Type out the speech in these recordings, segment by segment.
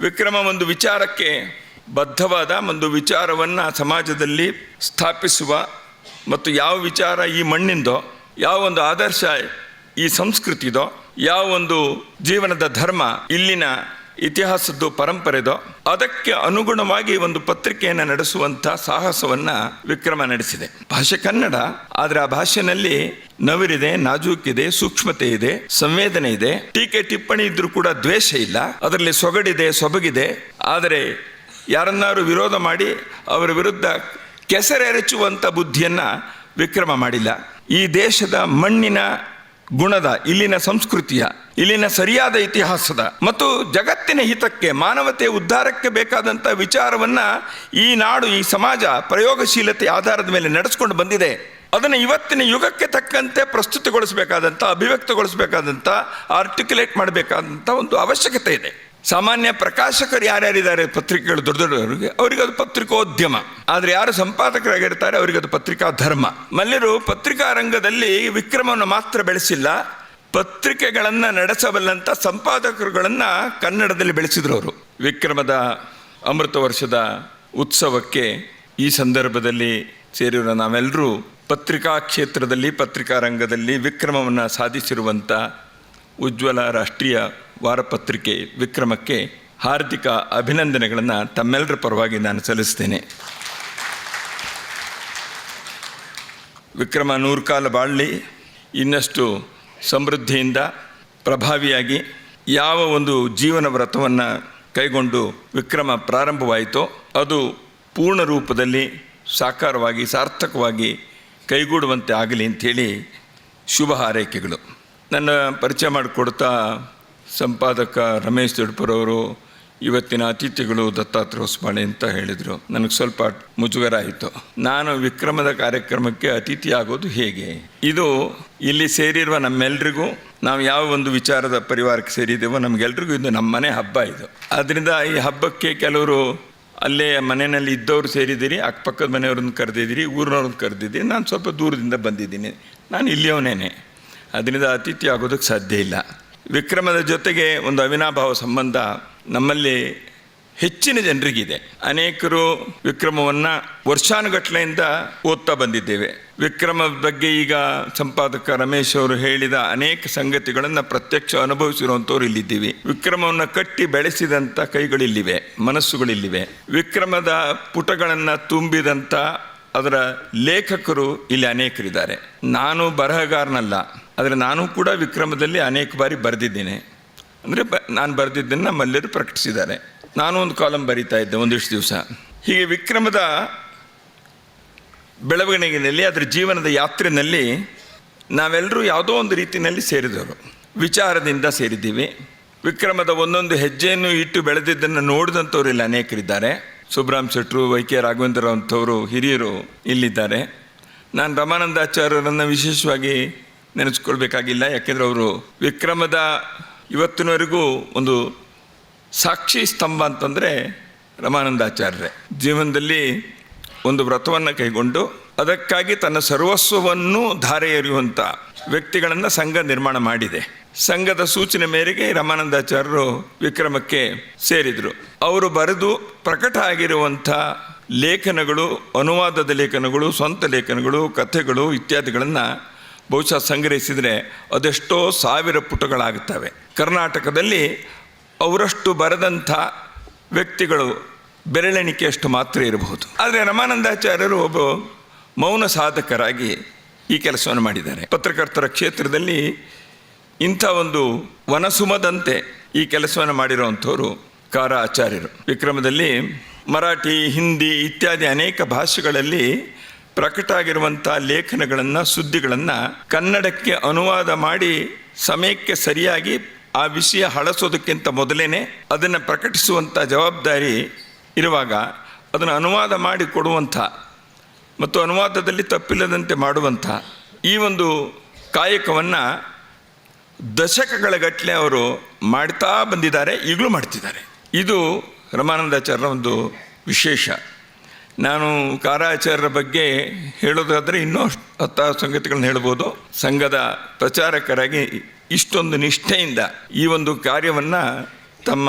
ವಿಕ್ರಮ ಒಂದು ವಿಚಾರಕ್ಕೆ ಬದ್ಧವಾದ ಒಂದು ವಿಚಾರವನ್ನು ಸಮಾಜದಲ್ಲಿ ಸ್ಥಾಪಿಸುವ ಮತ್ತು ಯಾವ ವಿಚಾರ ಈ ಮಣ್ಣಿಂದೋ, ಯಾವ ಒಂದು ಆದರ್ಶ ಈ ಸಂಸ್ಕೃತಿದೋ, ಯಾವ ಒಂದು ಜೀವನದ ಧರ್ಮ ಇಲ್ಲಿನ ಇತಿಹಾಸದ್ದು ಪರಂಪರೆದು, ಅದಕ್ಕೆ ಅನುಗುಣವಾಗಿ ಒಂದು ಪತ್ರಿಕೆಯನ್ನು ನಡೆಸುವಂಥ ಸಾಹಸವನ್ನು ವಿಕ್ರಮ ನಡೆಸಿದೆ. ಭಾಷೆ ಕನ್ನಡ, ಆದರೆ ಆ ಭಾಷೆನಲ್ಲಿ ನವಿರಿದೆ, ನಾಜೂಕಿದೆ, ಸೂಕ್ಷ್ಮತೆ ಇದೆ, ಸಂವೇದನೆ ಇದೆ, ಟೀಕೆ ಟಿಪ್ಪಣಿ ಇದ್ರೂ ಕೂಡ ದ್ವೇಷ ಇಲ್ಲ. ಅದರಲ್ಲಿ ಸೊಗಡಿದೆ, ಸೊಬಗಿದೆ. ಆದರೆ ಯಾರನ್ನಾರು ವಿರೋಧ ಮಾಡಿ ಅವರ ವಿರುದ್ಧ ಕೆಸರೆರಚುವಂಥ ಬುದ್ಧಿಯನ್ನು ವಿಕ್ರಮ ಮಾಡಿಲ್ಲ. ಈ ದೇಶದ ಮಣ್ಣಿನ ಗುಣದ ಇಲ್ಲಿನ ಸಂಸ್ಕೃತಿಯ, ಇಲ್ಲಿನ ಸರಿಯಾದ ಇತಿಹಾಸದ ಮತ್ತು ಜಗತ್ತಿನ ಹಿತಕ್ಕೆ ಮಾನವತೆ ಉದ್ಧಾರಕ್ಕೆ ಬೇಕಾದಂಥ ವಿಚಾರವನ್ನ ಈ ನಾಡು, ಈ ಸಮಾಜ ಪ್ರಯೋಗಶೀಲತೆ ಆಧಾರದ ಮೇಲೆ ನಡೆಸ್ಕೊಂಡು ಬಂದಿದೆ. ಅದನ್ನು ಇವತ್ತಿನ ಯುಗಕ್ಕೆ ತಕ್ಕಂತೆ ಪ್ರಸ್ತುತಗೊಳಿಸಬೇಕಾದಂಥ ಅಭಿವ್ಯಕ್ತಗೊಳಿಸಬೇಕಾದಂಥ ಆರ್ಟಿಕ್ಯುಲೇಟ್ ಮಾಡಬೇಕಾದಂಥ ಒಂದು ಅವಶ್ಯಕತೆ ಇದೆ. ಸಾಮಾನ್ಯ ಪ್ರಕಾಶಕರು ಯಾರ್ಯಾರಿದ್ದಾರೆ ಪತ್ರಿಕೆಗಳು ದೊಡ್ಡ ದೊಡ್ಡವರಿಗೆ ಅವರಿಗೆ ಅದು ಪತ್ರಿಕೋದ್ಯಮ. ಆದರೆ ಯಾರು ಸಂಪಾದಕರಾಗಿರ್ತಾರೆ ಅವರಿಗೆ ಅದು ಪತ್ರಿಕಾ ಧರ್ಮ. ಮಲ್ಯರು ಪತ್ರಿಕಾ ರಂಗದಲ್ಲಿ ವಿಕ್ರಮವನ್ನು ಮಾತ್ರ ಬೆಳೆಸಿಲ್ಲ, ಪತ್ರಿಕೆಗಳನ್ನು ನಡೆಸಬಲ್ಲಂಥ ಸಂಪಾದಕರುಗಳನ್ನು ಕನ್ನಡದಲ್ಲಿ ಬೆಳೆಸಿದ್ರು ಅವರು. ವಿಕ್ರಮದ ಅಮೃತ ವರ್ಷದ ಉತ್ಸವಕ್ಕೆ ಈ ಸಂದರ್ಭದಲ್ಲಿ ಸೇರಿರೋ ನಾವೆಲ್ಲರೂ ಪತ್ರಿಕಾ ಕ್ಷೇತ್ರದಲ್ಲಿ, ಪತ್ರಿಕಾ ರಂಗದಲ್ಲಿ ವಿಕ್ರಮವನ್ನು ಸಾಧಿಸಿರುವಂಥ ಉಜ್ವಲ ರಾಷ್ಟ್ರೀಯ ವಾರಪತ್ರಿಕೆ ವಿಕ್ರಮಕ್ಕೆ ಹಾರ್ದಿಕ ಅಭಿನಂದನೆಗಳನ್ನು ತಮ್ಮೆಲ್ಲರ ಪರವಾಗಿ ನಾನು ಸಲ್ಲಿಸ್ತೇನೆ. ವಿಕ್ರಮ ನೂರು ಕಾಲ ಬಾಳಲಿ ಇನ್ನಷ್ಟು ಸಮೃದ್ಧಿಯಿಂದ ಪ್ರಭಾವಿಯಾಗಿ ಯಾವ ಒಂದು ಜೀವನ ವ್ರತವನ್ನು ಕೈಗೊಂಡು ವಿಕ್ರಮ ಪ್ರಾರಂಭವಾಯಿತೋ ಅದು ಪೂರ್ಣ ರೂಪದಲ್ಲಿ ಸಾಕಾರವಾಗಿ, ಸಾರ್ಥಕವಾಗಿ ಕೈಗೂಡುವಂತೆ ಆಗಲಿ ಅಂಥೇಳಿ ಶುಭ ಹಾರೈಕೆಗಳು. ನನ್ನ ಪರಿಚಯ ಮಾಡಿಕೊಡ್ತಾ ಸಂಪಾದಕ ರಮೇಶ್ ದೊಡ್ಪುರವರು ಇವತ್ತಿನ ಅತಿಥಿಗಳು ದತ್ತಾತ್ರ ಹೊಸಬಾಳೆ ಅಂತ ಹೇಳಿದರು. ನನಗೆ ಸ್ವಲ್ಪ ಮುಜುಗರ ಆಯಿತು ನಾನು ವಿಕ್ರಮದ ಕಾರ್ಯಕ್ರಮಕ್ಕೆ ಅತಿಥಿ ಆಗೋದು ಹೇಗೆ? ಇದು ಇಲ್ಲಿ ಸೇರಿರುವ ನಮ್ಮೆಲ್ರಿಗೂ, ನಾವು ಯಾವ ಒಂದು ವಿಚಾರದ ಪರಿವಾರಕ್ಕೆ ಸೇರಿದ್ದೇವೋ ನಮಗೆಲ್ರಿಗೂ ಇದು ನಮ್ಮ ಮನೆ ಹಬ್ಬ ಇದು. ಆದ್ದರಿಂದ ಈ ಹಬ್ಬಕ್ಕೆ ಕೆಲವರು ಅಲ್ಲೇ ಮನೆಯಲ್ಲಿ ಇದ್ದವರು ಸೇರಿದ್ದೀರಿ, ಅಕ್ಕಪಕ್ಕದ ಮನೆಯವ್ರನ್ನ ಕರೆದಿದ್ದೀರಿ, ಊರಿನವ್ರನ್ನ ಕರೆದಿದ್ದೀರಿ, ನಾನು ಸ್ವಲ್ಪ ದೂರದಿಂದ ಬಂದಿದ್ದೀನಿ. ನಾನು ಇಲ್ಲಿಯವನೇನೆ. ಅದರಿಂದ ಅತಿಥಿ ಆಗೋದಕ್ಕೆ ಸಾಧ್ಯ ಇಲ್ಲ. ವಿಕ್ರಮದ ಜೊತೆಗೆ ಒಂದು ಅವಿನಾಭಾವ ಸಂಬಂಧ ನಮ್ಮಲ್ಲಿ ಹೆಚ್ಚಿನ ಜನರಿಗಿದೆ. ಅನೇಕರು ವಿಕ್ರಮವನ್ನು ವರ್ಷಾನುಗಟ್ಲೆಯಿಂದ ಓದ್ತಾ ಬಂದಿದ್ದೇವೆ. ವಿಕ್ರಮ ಬಗ್ಗೆ ಈಗ ಸಂಪಾದಕ ರಮೇಶ್ ಅವರು ಹೇಳಿದ ಅನೇಕ ಸಂಗತಿಗಳನ್ನು ಪ್ರತ್ಯಕ್ಷ ಅನುಭವಿಸಿರುವಂಥವ್ರು ಇಲ್ಲಿದ್ದೀವಿ. ವಿಕ್ರಮವನ್ನು ಕಟ್ಟಿ ಬೆಳೆಸಿದಂಥ ಕೈಗಳಿಲ್ಲಿವೆ, ಮನಸ್ಸುಗಳಿಲ್ಲಿವೆ. ವಿಕ್ರಮದ ಪುಟಗಳನ್ನು ತುಂಬಿದಂಥ ಅದರ ಲೇಖಕರು ಇಲ್ಲಿ ಅನೇಕರಿದ್ದಾರೆ. ನಾನು ಬರಹಗಾರನಲ್ಲ. ಆದರೆ ನಾನು ಕೂಡ ವಿಕ್ರಮದಲ್ಲಿ ಅನೇಕ ಬಾರಿ ಬರೆದಿದ್ದೇನೆ. ಅಂದರೆ ಬ, ನಾನು ಬರೆದಿದ್ದನ್ನು ಮಲ್ಯರು ಪ್ರಕಟಿಸಿದ್ದಾರೆ. ನಾನು ಒಂದು ಕಾಲಮ್ ಬರೀತಾ ಇದ್ದೆ, ಒಂದಿಷ್ಟು ದಿವಸ. ಹೀಗೆ ವಿಕ್ರಮದ ಬೆಳವಣಿಗೆಯಲ್ಲಿ, ಅದರ ಜೀವನದ ಯಾತ್ರೆಯಲ್ಲಿ ನಾವೆಲ್ಲರೂ ಯಾವುದೋ ಒಂದು ರೀತಿಯಲ್ಲಿ ಸೇರಿದವರು. ವಿಚಾರದಿಂದ ಸೇರಿದ್ದೀವಿ. ವಿಕ್ರಮದ ಒಂದೊಂದು ಹೆಜ್ಜೆಯನ್ನು ಇಟ್ಟು ಬೆಳೆದಿದ್ದನ್ನು ನೋಡಿದಂಥವ್ರು ಇಲ್ಲಿ ಅನೇಕರಿದ್ದಾರೆ. ಸುಬ್ರಾಮ್ ಶೆಟ್ರು ವೈ ಕೆ ರಾಘವೇಂದ್ರ ಅಂಥವರು ಹಿರಿಯರು ಇಲ್ಲಿದ್ದಾರೆ. ನಾನು ರಮಾನಂದಾಚಾರ್ಯರನ್ನು ವಿಶೇಷವಾಗಿ ನೆನೆಸ್ಕೊಳ್ಬೇಕಾಗಿಲ್ಲ. ಯಾಕೆಂದರೆ ಅವರು ವಿಕ್ರಮದ ಇವತ್ತಿನವರೆಗೂ ಒಂದು ಸಾಕ್ಷಿ ಸ್ತಂಭ ಅಂತಂದರೆ ರಮಾನಂದಾಚಾರ್ಯರೇ. ಜೀವನದಲ್ಲಿ ಒಂದು ವ್ರತವನ್ನು ಕೈಗೊಂಡು ಅದಕ್ಕಾಗಿ ತನ್ನ ಸರ್ವಸ್ವವನ್ನು ಧಾರೆ ಎರೆಯುವಂಥ ವ್ಯಕ್ತಿಗಳನ್ನು ಸಂಘ ನಿರ್ಮಾಣ ಮಾಡಿದೆ. ಸಂಘದ ಸೂಚನೆ ಮೇರೆಗೆ ರಮಾನಂದಾಚಾರ್ಯರು ವಿಕ್ರಮಕ್ಕೆ ಸೇರಿದರು. ಅವರು ಬರೆದು ಪ್ರಕಟ ಆಗಿರುವಂಥ ಲೇಖನಗಳು, ಅನುವಾದದ ಲೇಖನಗಳು, ಸ್ವಂತ ಲೇಖನಗಳು, ಕಥೆಗಳು ಇತ್ಯಾದಿಗಳನ್ನು ಬಹುಶಃ ಸಂಗ್ರಹಿಸಿದರೆ ಅದೆಷ್ಟೋ ಸಾವಿರ ಪುಟಗಳಾಗುತ್ತವೆ. ಕರ್ನಾಟಕದಲ್ಲಿ ಅವರಷ್ಟು ಬರೆದಂಥ ವ್ಯಕ್ತಿಗಳು ಬೆರಳೆಣಿಕೆಯಷ್ಟು ಮಾತ್ರ ಇರಬಹುದು. ಆದರೆ ರಮಾನಂದಾಚಾರ್ಯರು ಒಬ್ಬ ಮೌನ ಸಾಧಕರಾಗಿ ಈ ಕೆಲಸವನ್ನು ಮಾಡಿದ್ದಾರೆ. ಪತ್ರಕರ್ತರ ಕ್ಷೇತ್ರದಲ್ಲಿ ಇಂಥ ಒಂದು ವನಸುಮದಂತೆ ಈ ಕೆಲಸವನ್ನು ಮಾಡಿರುವಂಥವರು ಕಾರ ಆಚಾರ್ಯರು ವಿಕ್ರಮದಲ್ಲಿ ಮರಾಠಿ, ಹಿಂದಿ ಇತ್ಯಾದಿ ಅನೇಕ ಭಾಷೆಗಳಲ್ಲಿ ಪ್ರಕಟ ಆಗಿರುವಂಥ ಲೇಖನಗಳನ್ನು, ಸುದ್ದಿಗಳನ್ನು ಕನ್ನಡಕ್ಕೆ ಅನುವಾದ ಮಾಡಿ ಸಮಯಕ್ಕೆ ಸರಿಯಾಗಿ ಆ ವಿಷಯ ಹಳಸೋದಕ್ಕಿಂತ ಮೊದಲೇ ಅದನ್ನು ಪ್ರಕಟಿಸುವಂಥ ಜವಾಬ್ದಾರಿ ಇರುವಾಗ ಅದನ್ನು ಅನುವಾದ ಮಾಡಿ ಕೊಡುವಂಥ ಮತ್ತು ಅನುವಾದದಲ್ಲಿ ತಪ್ಪಿಲ್ಲದಂತೆ ಮಾಡುವಂಥ ಈ ಒಂದು ಕಾಯಕವನ್ನು ದಶಕಗಳ ಗಟ್ಟಲೆ ಅವರು ಮಾಡ್ತಾ ಬಂದಿದ್ದಾರೆ, ಈಗಲೂ ಮಾಡ್ತಿದ್ದಾರೆ. ಇದು ರಮಾನಂದಾಚಾರ್ಯರ ಒಂದು ವಿಶೇಷ. ನಾನು ಕಾರಾಚಾರ್ಯರ ಬಗ್ಗೆ ಹೇಳೋದಾದರೆ ಇನ್ನೂ ಹತ್ತಾರು ಸಂಗತಿಗಳನ್ನ ಹೇಳ್ಬೋದು. ಸಂಘದ ಪ್ರಚಾರಕರಾಗಿ ಇಷ್ಟೊಂದು ನಿಷ್ಠೆಯಿಂದ ಈ ಒಂದು ಕಾರ್ಯವನ್ನು ತಮ್ಮ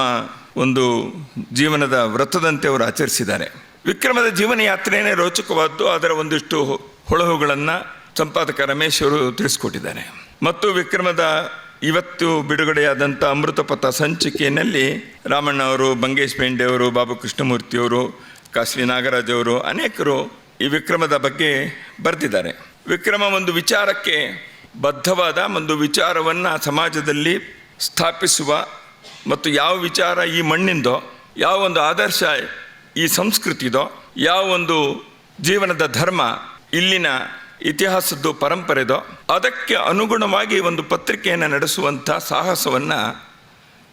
ಒಂದು ಜೀವನದ ವ್ರತದಂತೆ ಅವರು ಆಚರಿಸಿದ್ದಾರೆ. ವಿಕ್ರಮದ ಜೀವನ ಯಾತ್ರೆಯೇ ರೋಚಕವಾದ್ದು, ಅದರ ಒಂದಿಷ್ಟು ಹೊಳಹುಗಳನ್ನು ಸಂಪಾದಕ ರಮೇಶ್ ಅವರು ತಿಳಿಸ್ಕೊಟ್ಟಿದ್ದಾರೆ. ಮತ್ತು ವಿಕ್ರಮದ ಇವತ್ತು ಬಿಡುಗಡೆಯಾದಂಥ ಅಮೃತಪಥ ಸಂಚಿಕೆಯಲ್ಲಿ ರಾಮಣ್ಣ ಅವರು, ಬಂಗೇಶ್ ಪೇಂಡೆ ಅವರು, ಬಾಬು ಕೃಷ್ಣಮೂರ್ತಿಯವರು ಕಾಶ್ಮೀ ನಾಗರಾಜ್ ಅವರು ಅನೇಕರು ಈ ವಿಕ್ರಮದ ಬಗ್ಗೆ ಬರೆದಿದ್ದಾರೆ ವಿಕ್ರಮ ಒಂದು ವಿಚಾರಕ್ಕೆ ಬದ್ಧವಾದ ಒಂದು ವಿಚಾರವನ್ನು ಸಮಾಜದಲ್ಲಿ ಸ್ಥಾಪಿಸುವ ಮತ್ತು ಯಾವ ವಿಚಾರ ಈ ಮಣ್ಣಿಂದೋ, ಯಾವ ಒಂದು ಆದರ್ಶ ಈ ಸಂಸ್ಕೃತಿದೋ, ಯಾವ ಒಂದು ಜೀವನದ ಧರ್ಮ ಇಲ್ಲಿನ ಇತಿಹಾಸದ್ದು ಪರಂಪರೆದೋ, ಅದಕ್ಕೆ ಅನುಗುಣವಾಗಿ ಒಂದು ಪತ್ರಿಕೆಯನ್ನು ನಡೆಸುವಂಥ ಸಾಹಸವನ್ನು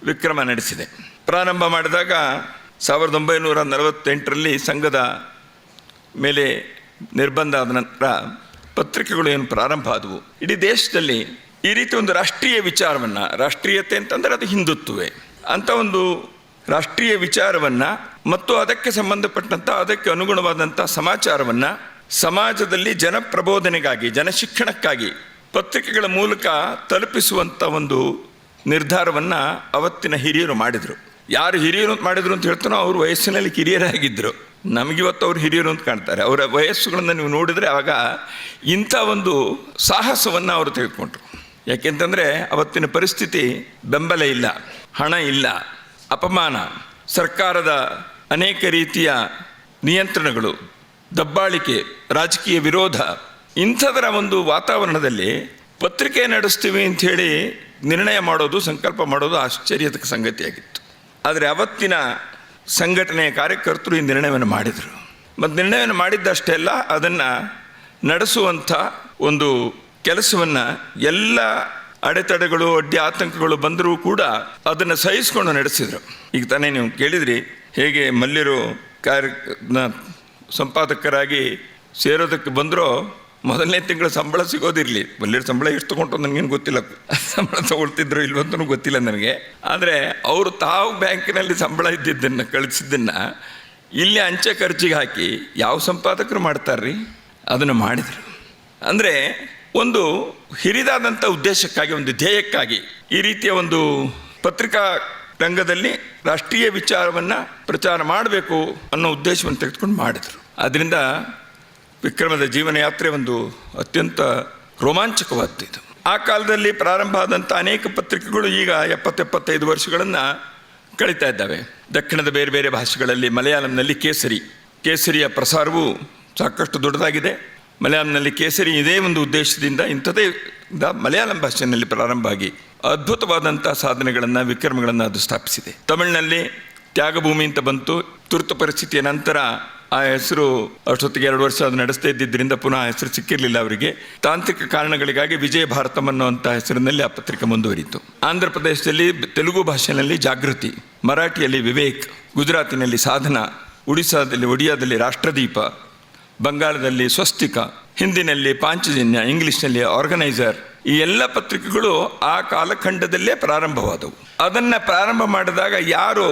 ವಿಕ್ರಮ ನಡೆಸಿದೆ. ಪ್ರಾರಂಭ ಮಾಡಿದಾಗ ಸಾವಿರದ ಒಂಬೈನೂರ ನಲವತ್ತೆಂಟರಲ್ಲಿ ಸಂಘದ ಮೇಲೆ ನಿರ್ಬಂಧ ಆದ ನಂತರ ಪತ್ರಿಕೆಗಳು ಏನು ಪ್ರಾರಂಭ ಆದವು. ಇಡೀ ದೇಶದಲ್ಲಿ ಈ ರೀತಿ ಒಂದು ರಾಷ್ಟ್ರೀಯ ವಿಚಾರವನ್ನು, ರಾಷ್ಟ್ರೀಯತೆ ಅಂತಂದರೆ ಅದು ಹಿಂದುತ್ವವೇ. ಅಂಥ ಒಂದು ರಾಷ್ಟ್ರೀಯ ವಿಚಾರವನ್ನು ಮತ್ತು ಅದಕ್ಕೆ ಸಂಬಂಧಪಟ್ಟಂಥ ಅದಕ್ಕೆ ಅನುಗುಣವಾದಂಥ ಸಮಾಚಾರವನ್ನು ಸಮಾಜದಲ್ಲಿ ಜನಪ್ರಬೋಧನೆಗಾಗಿ, ಜನಶಿಕ್ಷಣಕ್ಕಾಗಿ ಪತ್ರಿಕೆಗಳ ಮೂಲಕ ತಲುಪಿಸುವಂಥ ಒಂದು ನಿರ್ಧಾರವನ್ನು ಅವತ್ತಿನ ಹಿರಿಯರು ಮಾಡಿದರು. ಯಾರು ಹಿರಿಯರು ಅಂತ ಮಾಡಿದ್ರು ಅಂತ ಹೇಳ್ತಾನೋ ಅವ್ರ ವಯಸ್ಸಿನಲ್ಲಿ ಕಿರಿಯರಾಗಿದ್ದರು ನಮಗಿವತ್ತು ಅವ್ರು ಹಿರಿಯರು ಅಂತ ಕಾಣ್ತಾರೆ. ಅವರ ವಯಸ್ಸುಗಳನ್ನು ನೀವು ನೋಡಿದರೆ ಆವಾಗ ಇಂಥ ಒಂದು ಸಾಹಸವನ್ನು ಅವರು ತೆಗೆದುಕೊಂಡ್ರು. ಯಾಕೆಂತಂದರೆ ಅವತ್ತಿನ ಪರಿಸ್ಥಿತಿ ಬೆಂಬಲ ಇಲ್ಲ, ಹಣ ಇಲ್ಲ, ಅಪಮಾನ, ಸರ್ಕಾರದ ಅನೇಕ ರೀತಿಯ ನಿಯಂತ್ರಣಗಳು, ದಬ್ಬಾಳಿಕೆ, ರಾಜಕೀಯ ವಿರೋಧ, ಇಂಥದರ ಒಂದು ವಾತಾವರಣದಲ್ಲಿ ಪತ್ರಿಕೆ ನಡೆಸ್ತೀವಿ ಅಂಥೇಳಿ ನಿರ್ಣಯ ಮಾಡೋದು, ಸಂಕಲ್ಪ ಮಾಡೋದು ಆಶ್ಚರ್ಯದ ಸಂಗತಿಯಾಗಿತ್ತು. ಆದರೆ ಅವತ್ತಿನ ಸಂಘಟನೆಯ ಕಾರ್ಯಕರ್ತರು ಈ ನಿರ್ಣಯವನ್ನು ಮಾಡಿದರು. ಮತ್ತು ನಿರ್ಣಯವನ್ನು ಮಾಡಿದ್ದಷ್ಟೆಲ್ಲ ಅದನ್ನು ನಡೆಸುವಂಥ ಒಂದು ಕೆಲಸವನ್ನು ಎಲ್ಲ ಅಡೆತಡೆಗಳು, ಅಡ್ಡಿ ಆತಂಕಗಳು ಬಂದರೂ ಕೂಡ ಅದನ್ನು ಸಹಿಸಿಕೊಂಡು ನಡೆಸಿದರು. ಈಗ ತಾನೇ ನೀವು ಕೇಳಿದ್ರಿ, ಹೇಗೆ ಮಲ್ಯರು ಕಾರ್ಯ ಸಂಪಾದಕರಾಗಿ ಸೇರೋದಕ್ಕೆ ಬಂದರೋ ಮೊದಲನೇ ತಿಂಗಳು ಸಂಬಳ ಸಿಗೋದಿರಲಿ. ಮಲ್ಯರ ಸಂಬಳ ಎಷ್ಟು ತಗೊಂಡು ನನಗೇನು ಗೊತ್ತಿಲ್ಲ. ಸಂಬಳ ತಗೊಳ್ತಿದ್ರು ಇಲ್ವಂತನೂ ಗೊತ್ತಿಲ್ಲ ನನಗೆ. ಆದರೆ ಅವರು ತಾವು ಬ್ಯಾಂಕಿನಲ್ಲಿ ಸಂಬಳ ಇದ್ದಿದ್ದನ್ನು, ಕಳಿಸಿದ್ದನ್ನು ಇಲ್ಲಿ ಅಂಚೆ ಖರ್ಚಿಗೆ ಹಾಕಿ ಯಾವ ಸಂಪಾದಕರು ಮಾಡ್ತಾರ್ರಿ? ಅದನ್ನು ಮಾಡಿದರು. ಅಂದರೆ ಒಂದು ಹಿರಿದಾದಂಥ ಉದ್ದೇಶಕ್ಕಾಗಿ, ಒಂದು ಧ್ಯೇಯಕ್ಕಾಗಿ ಈ ರೀತಿಯ ಒಂದು ಪತ್ರಿಕಾ ರಂಗದಲ್ಲಿ ರಾಷ್ಟ್ರೀಯ ವಿಚಾರವನ್ನು ಪ್ರಚಾರ ಮಾಡಬೇಕು ಅನ್ನೋ ಉದ್ದೇಶವನ್ನು ತೆಗೆದುಕೊಂಡು ಮಾಡಿದರು. ಆದ್ದರಿಂದ ವಿಕ್ರಮದ ಜೀವನ ಯಾತ್ರೆ ಒಂದು ಅತ್ಯಂತ ರೋಮಾಂಚಕವಾದ್ದು ಆ ಕಾಲದಲ್ಲಿ ಪ್ರಾರಂಭ ಆದಂಥ ಅನೇಕ ಪತ್ರಿಕೆಗಳು ಈಗ ಎಪ್ಪತ್ತೆಪ್ಪತ್ತೈದು ವರ್ಷಗಳನ್ನು ಕಳೀತಾ ಇದ್ದಾವೆ. ದಕ್ಷಿಣದ ಬೇರೆ ಬೇರೆ ಭಾಷೆಗಳಲ್ಲಿ ಮಲಯಾಳಂನಲ್ಲಿ ಕೇಸರಿ. ಕೇಸರಿಯ ಪ್ರಸಾರವು ಸಾಕಷ್ಟು ದೊಡ್ಡದಾಗಿದೆ. ಮಲಯಾಳಂನಲ್ಲಿ ಕೇಸರಿ ಇದೇ ಒಂದು ಉದ್ದೇಶದಿಂದ ಇಂಥದೇ ಮಲಯಾಳಂ ಭಾಷೆಯಲ್ಲಿ ಪ್ರಾರಂಭ ಆಗಿ ಅದ್ಭುತವಾದಂಥ ಸಾಧನೆಗಳನ್ನು, ವಿಕ್ರಮಗಳನ್ನು ಅದು ಸ್ಥಾಪಿಸಿದೆ. ತಮಿಳಿನಲ್ಲಿ ತ್ಯಾಗಭೂಮಿ ಅಂತ ಬಂತು. ತುರ್ತು ಪರಿಸ್ಥಿತಿಯ ನಂತರ ಆ ಹೆಸರು ಅಷ್ಟೊತ್ತಿಗೆ ಎರಡು ವರ್ಷ ಅದು ನಡೆಸ್ತಾ ಇದ್ದಿದ್ದರಿಂದ ಪುನಃ ಹೆಸರು ಸಿಕ್ಕಿರಲಿಲ್ಲ ಅವರಿಗೆ. ತಾಂತ್ರಿಕ ಕಾರಣಗಳಿಗಾಗಿ ವಿಜಯ ಭಾರತಂ ಅನ್ನುವಂಥ ಹೆಸರಿನಲ್ಲಿ ಆ ಪತ್ರಿಕೆ ಮುಂದುವರಿಯಿತು ಆಂಧ್ರ ಪ್ರದೇಶದಲ್ಲಿ, ತೆಲುಗು ಭಾಷೆಯಲ್ಲಿ ಜಾಗೃತಿ, ಮರಾಠಿಯಲ್ಲಿ ವಿವೇಕ್, ಗುಜರಾತಿನಲ್ಲಿ ಸಾಧನ ಒಡಿಸಾದಲ್ಲಿ ಒಡಿಯಾದಲ್ಲಿ ರಾಷ್ಟ್ರದೀಪ, ಬಂಗಾಳದಲ್ಲಿ ಸ್ವಸ್ತಿಕ, ಹಿಂದಿನಲ್ಲಿ ಪಾಂಚಜನ್ಯ, ಇಂಗ್ಲಿಷ್ನಲ್ಲಿ ಆರ್ಗನೈಸರ್ ಈ ಎಲ್ಲ ಪತ್ರಿಕೆಗಳು ಆ ಕಾಲಖಂಡದಲ್ಲೇ ಪ್ರಾರಂಭವಾದವು. ಅದನ್ನು ಪ್ರಾರಂಭ ಮಾಡಿದಾಗ ಯಾರು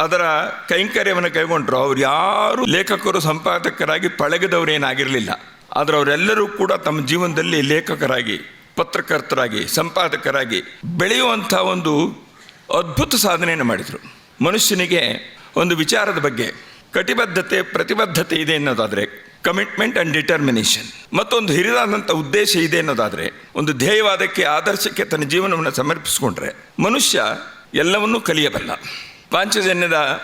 ಅದರ ಕೈಂಕರ್ಯವನ್ನು ಕೈಗೊಂಡ್ರು. ಅವ್ರು ಯಾರು ಲೇಖಕರು, ಸಂಪಾದಕರಾಗಿ ಪಳಗದವರೇನಾಗಿರಲಿಲ್ಲ ಆದರೆ ಅವರೆಲ್ಲರೂ ಕೂಡ ತಮ್ಮ ಜೀವನದಲ್ಲಿ ಲೇಖಕರಾಗಿ, ಪತ್ರಕರ್ತರಾಗಿ, ಸಂಪಾದಕರಾಗಿ ಬೆಳೆಯುವಂಥ ಒಂದು ಅದ್ಭುತ ಸಾಧನೆಯನ್ನು ಮಾಡಿದರು. ಮನುಷ್ಯನಿಗೆ ಒಂದು ವಿಚಾರದ ಬಗ್ಗೆ, ಕಟಿಬದ್ಧತೆ, ಪ್ರತಿಬದ್ಧತೆ ಇದೆ ಅನ್ನೋದಾದರೆ ಕಮಿಟ್ಮೆಂಟ್ ಆ್ಯಂಡ್ ಡಿಟರ್ಮಿನೇಷನ್ ಮತ್ತೊಂದು ಹಿರಿದಾದಂಥ ಉದ್ದೇಶ ಇದೆ ಅನ್ನೋದಾದರೆ, ಒಂದು ಧ್ಯೇಯವಾದಕ್ಕೆ, ಆದರ್ಶಕ್ಕೆ ತನ್ನ ಜೀವನವನ್ನು ಸಮರ್ಪಿಸಿಕೊಂಡ್ರೆ, ಮನುಷ್ಯ ಎಲ್ಲವನ್ನೂ ಕಲಿಯಬಲ್ಲ. ಪಾಂಚಜನ್ಯದ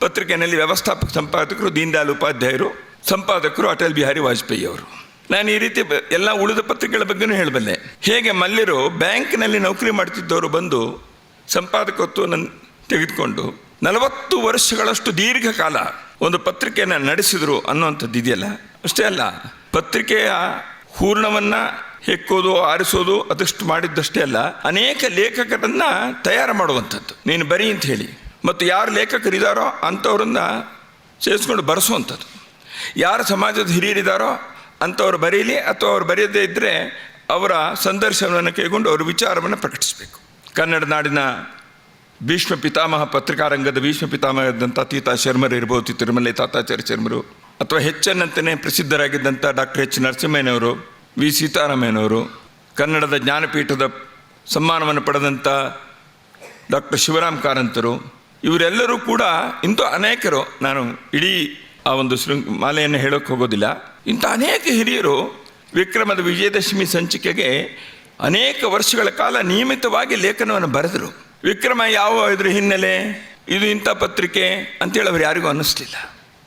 ಪತ್ರಿಕೆಯಲ್ಲಿ ವ್ಯವಸ್ಥಾಪಕ ಸಂಪಾದಕರು, ದೀನ್ದಯಾಳ್ ಉಪಾಧ್ಯಾಯರು, ಸಂಪಾದಕರು ಅಟಲ್ ಬಿಹಾರಿ ವಾಜಪೇಯಿ ಅವರು. ನಾನು ಈ ರೀತಿ ಎಲ್ಲ ಉಳಿದ ಪತ್ರಿಕೆಗಳ ಬಗ್ಗೆನೂ ಹೇಳಬಲ್ಲೆ. ಹೇಗೆ ಮಲ್ಯರು ಬ್ಯಾಂಕ್ನಲ್ಲಿ ನೌಕರಿ ಮಾಡ್ತಿದ್ದವರು ಬಂದು ಸಂಪಾದಕತ್ವವನ್ನು ತೆಗೆದುಕೊಂಡು ನಲವತ್ತು ವರ್ಷಗಳಷ್ಟು ದೀರ್ಘಕಾಲ ಒಂದು ಪತ್ರಿಕೆಯನ್ನು ನಡೆಸಿದರು ಅನ್ನುವಂಥದ್ದು ಇದೆಯಲ್ಲ? ಅಷ್ಟೇ ಅಲ್ಲ, ಪತ್ರಿಕೆಯ ಹೂರ್ಣವನ್ನು ಹೆಕ್ಕೋದು, ಆರಿಸೋದು, ಅದಷ್ಟು ಮಾಡಿದ್ದಷ್ಟೇ ಅಲ್ಲ, ಅನೇಕ ಲೇಖಕರನ್ನು ತಯಾರು ಮಾಡುವಂಥದ್ದು. ನೀನು ಬರೀ ಅಂತ ಹೇಳಿ. ಮತ್ತು ಯಾರು ಲೇಖಕರಿದ್ದಾರೋ ಅಂಥವ್ರನ್ನ ಸೇರಿಸ್ಕೊಂಡು ಬರೆಸುವಂಥದ್ದು. ಯಾರು ಸಮಾಜದ ಹಿರಿಯರಿದ್ದಾರೋ ಅಂಥವ್ರು ಬರೀಲಿ ಅಥವಾ ಅವ್ರು ಬರೆಯದೇ ಇದ್ದರೆ ಅವರ ಸಂದರ್ಶನವನ್ನು ಕೈಗೊಂಡು ಅವರ ವಿಚಾರವನ್ನು ಪ್ರಕಟಿಸಬೇಕು. ಕನ್ನಡ ನಾಡಿನ ಭೀಷ್ಮ ಪಿತಾಮಹ ಪತ್ರಿಕಾರಂಗದ ಭೀಷ್ಮ ಪಿತಾಮಹದಂಥ ತೀತಾ ಶರ್ಮರು ಇರ್ಬೋದು, ತಿರುಮಲೆ ತಾತಾಚಾರ್ಯ ಶರ್ಮರು, ಅಥವಾ ಹೆಚ್ಚನ್ನಂತನೇ ಪ್ರಸಿದ್ಧರಾಗಿದ್ದಂಥ ಡಾಕ್ಟರ್ ಎಚ್ ನರಸಿಂಹಯ್ಯನವರು, ವಿ ಸೀತಾರಾಮಯ್ಯನವರು, ಕನ್ನಡದ ಜ್ಞಾನಪೀಠದ ಸಮ್ಮಾನವನ್ನು ಪಡೆದಂಥ ಡಾಕ್ಟರ್ ಶಿವರಾಮ್ ಕಾರಂತರು ಇವರೆಲ್ಲರೂ ಕೂಡ ಇಂಥ ಅನೇಕರು, ನಾನು ಇಡೀ ಆ ಒಂದು ಮಾಲೆಯನ್ನು ಹೇಳೋಕ್ಕೆ ಹೋಗೋದಿಲ್ಲ. ಇಂಥ ಅನೇಕ ಹಿರಿಯರು ವಿಕ್ರಮದ ವಿಜಯದಶಮಿ ಸಂಚಿಕೆಗೆ ಅನೇಕ ವರ್ಷಗಳ ಕಾಲ ನಿಯಮಿತವಾಗಿ ಲೇಖನವನ್ನು ಬರೆದರು. ವಿಕ್ರಮ ಯಾವ ಇದ್ರ ಹಿನ್ನೆಲೆ? ಇದು ಇಂಥ ಪತ್ರಿಕೆ ಅಂತೇಳಿ ಅವ್ರು ಯಾರಿಗೂ ಅನ್ನಿಸ್ಲಿಲ್ಲ.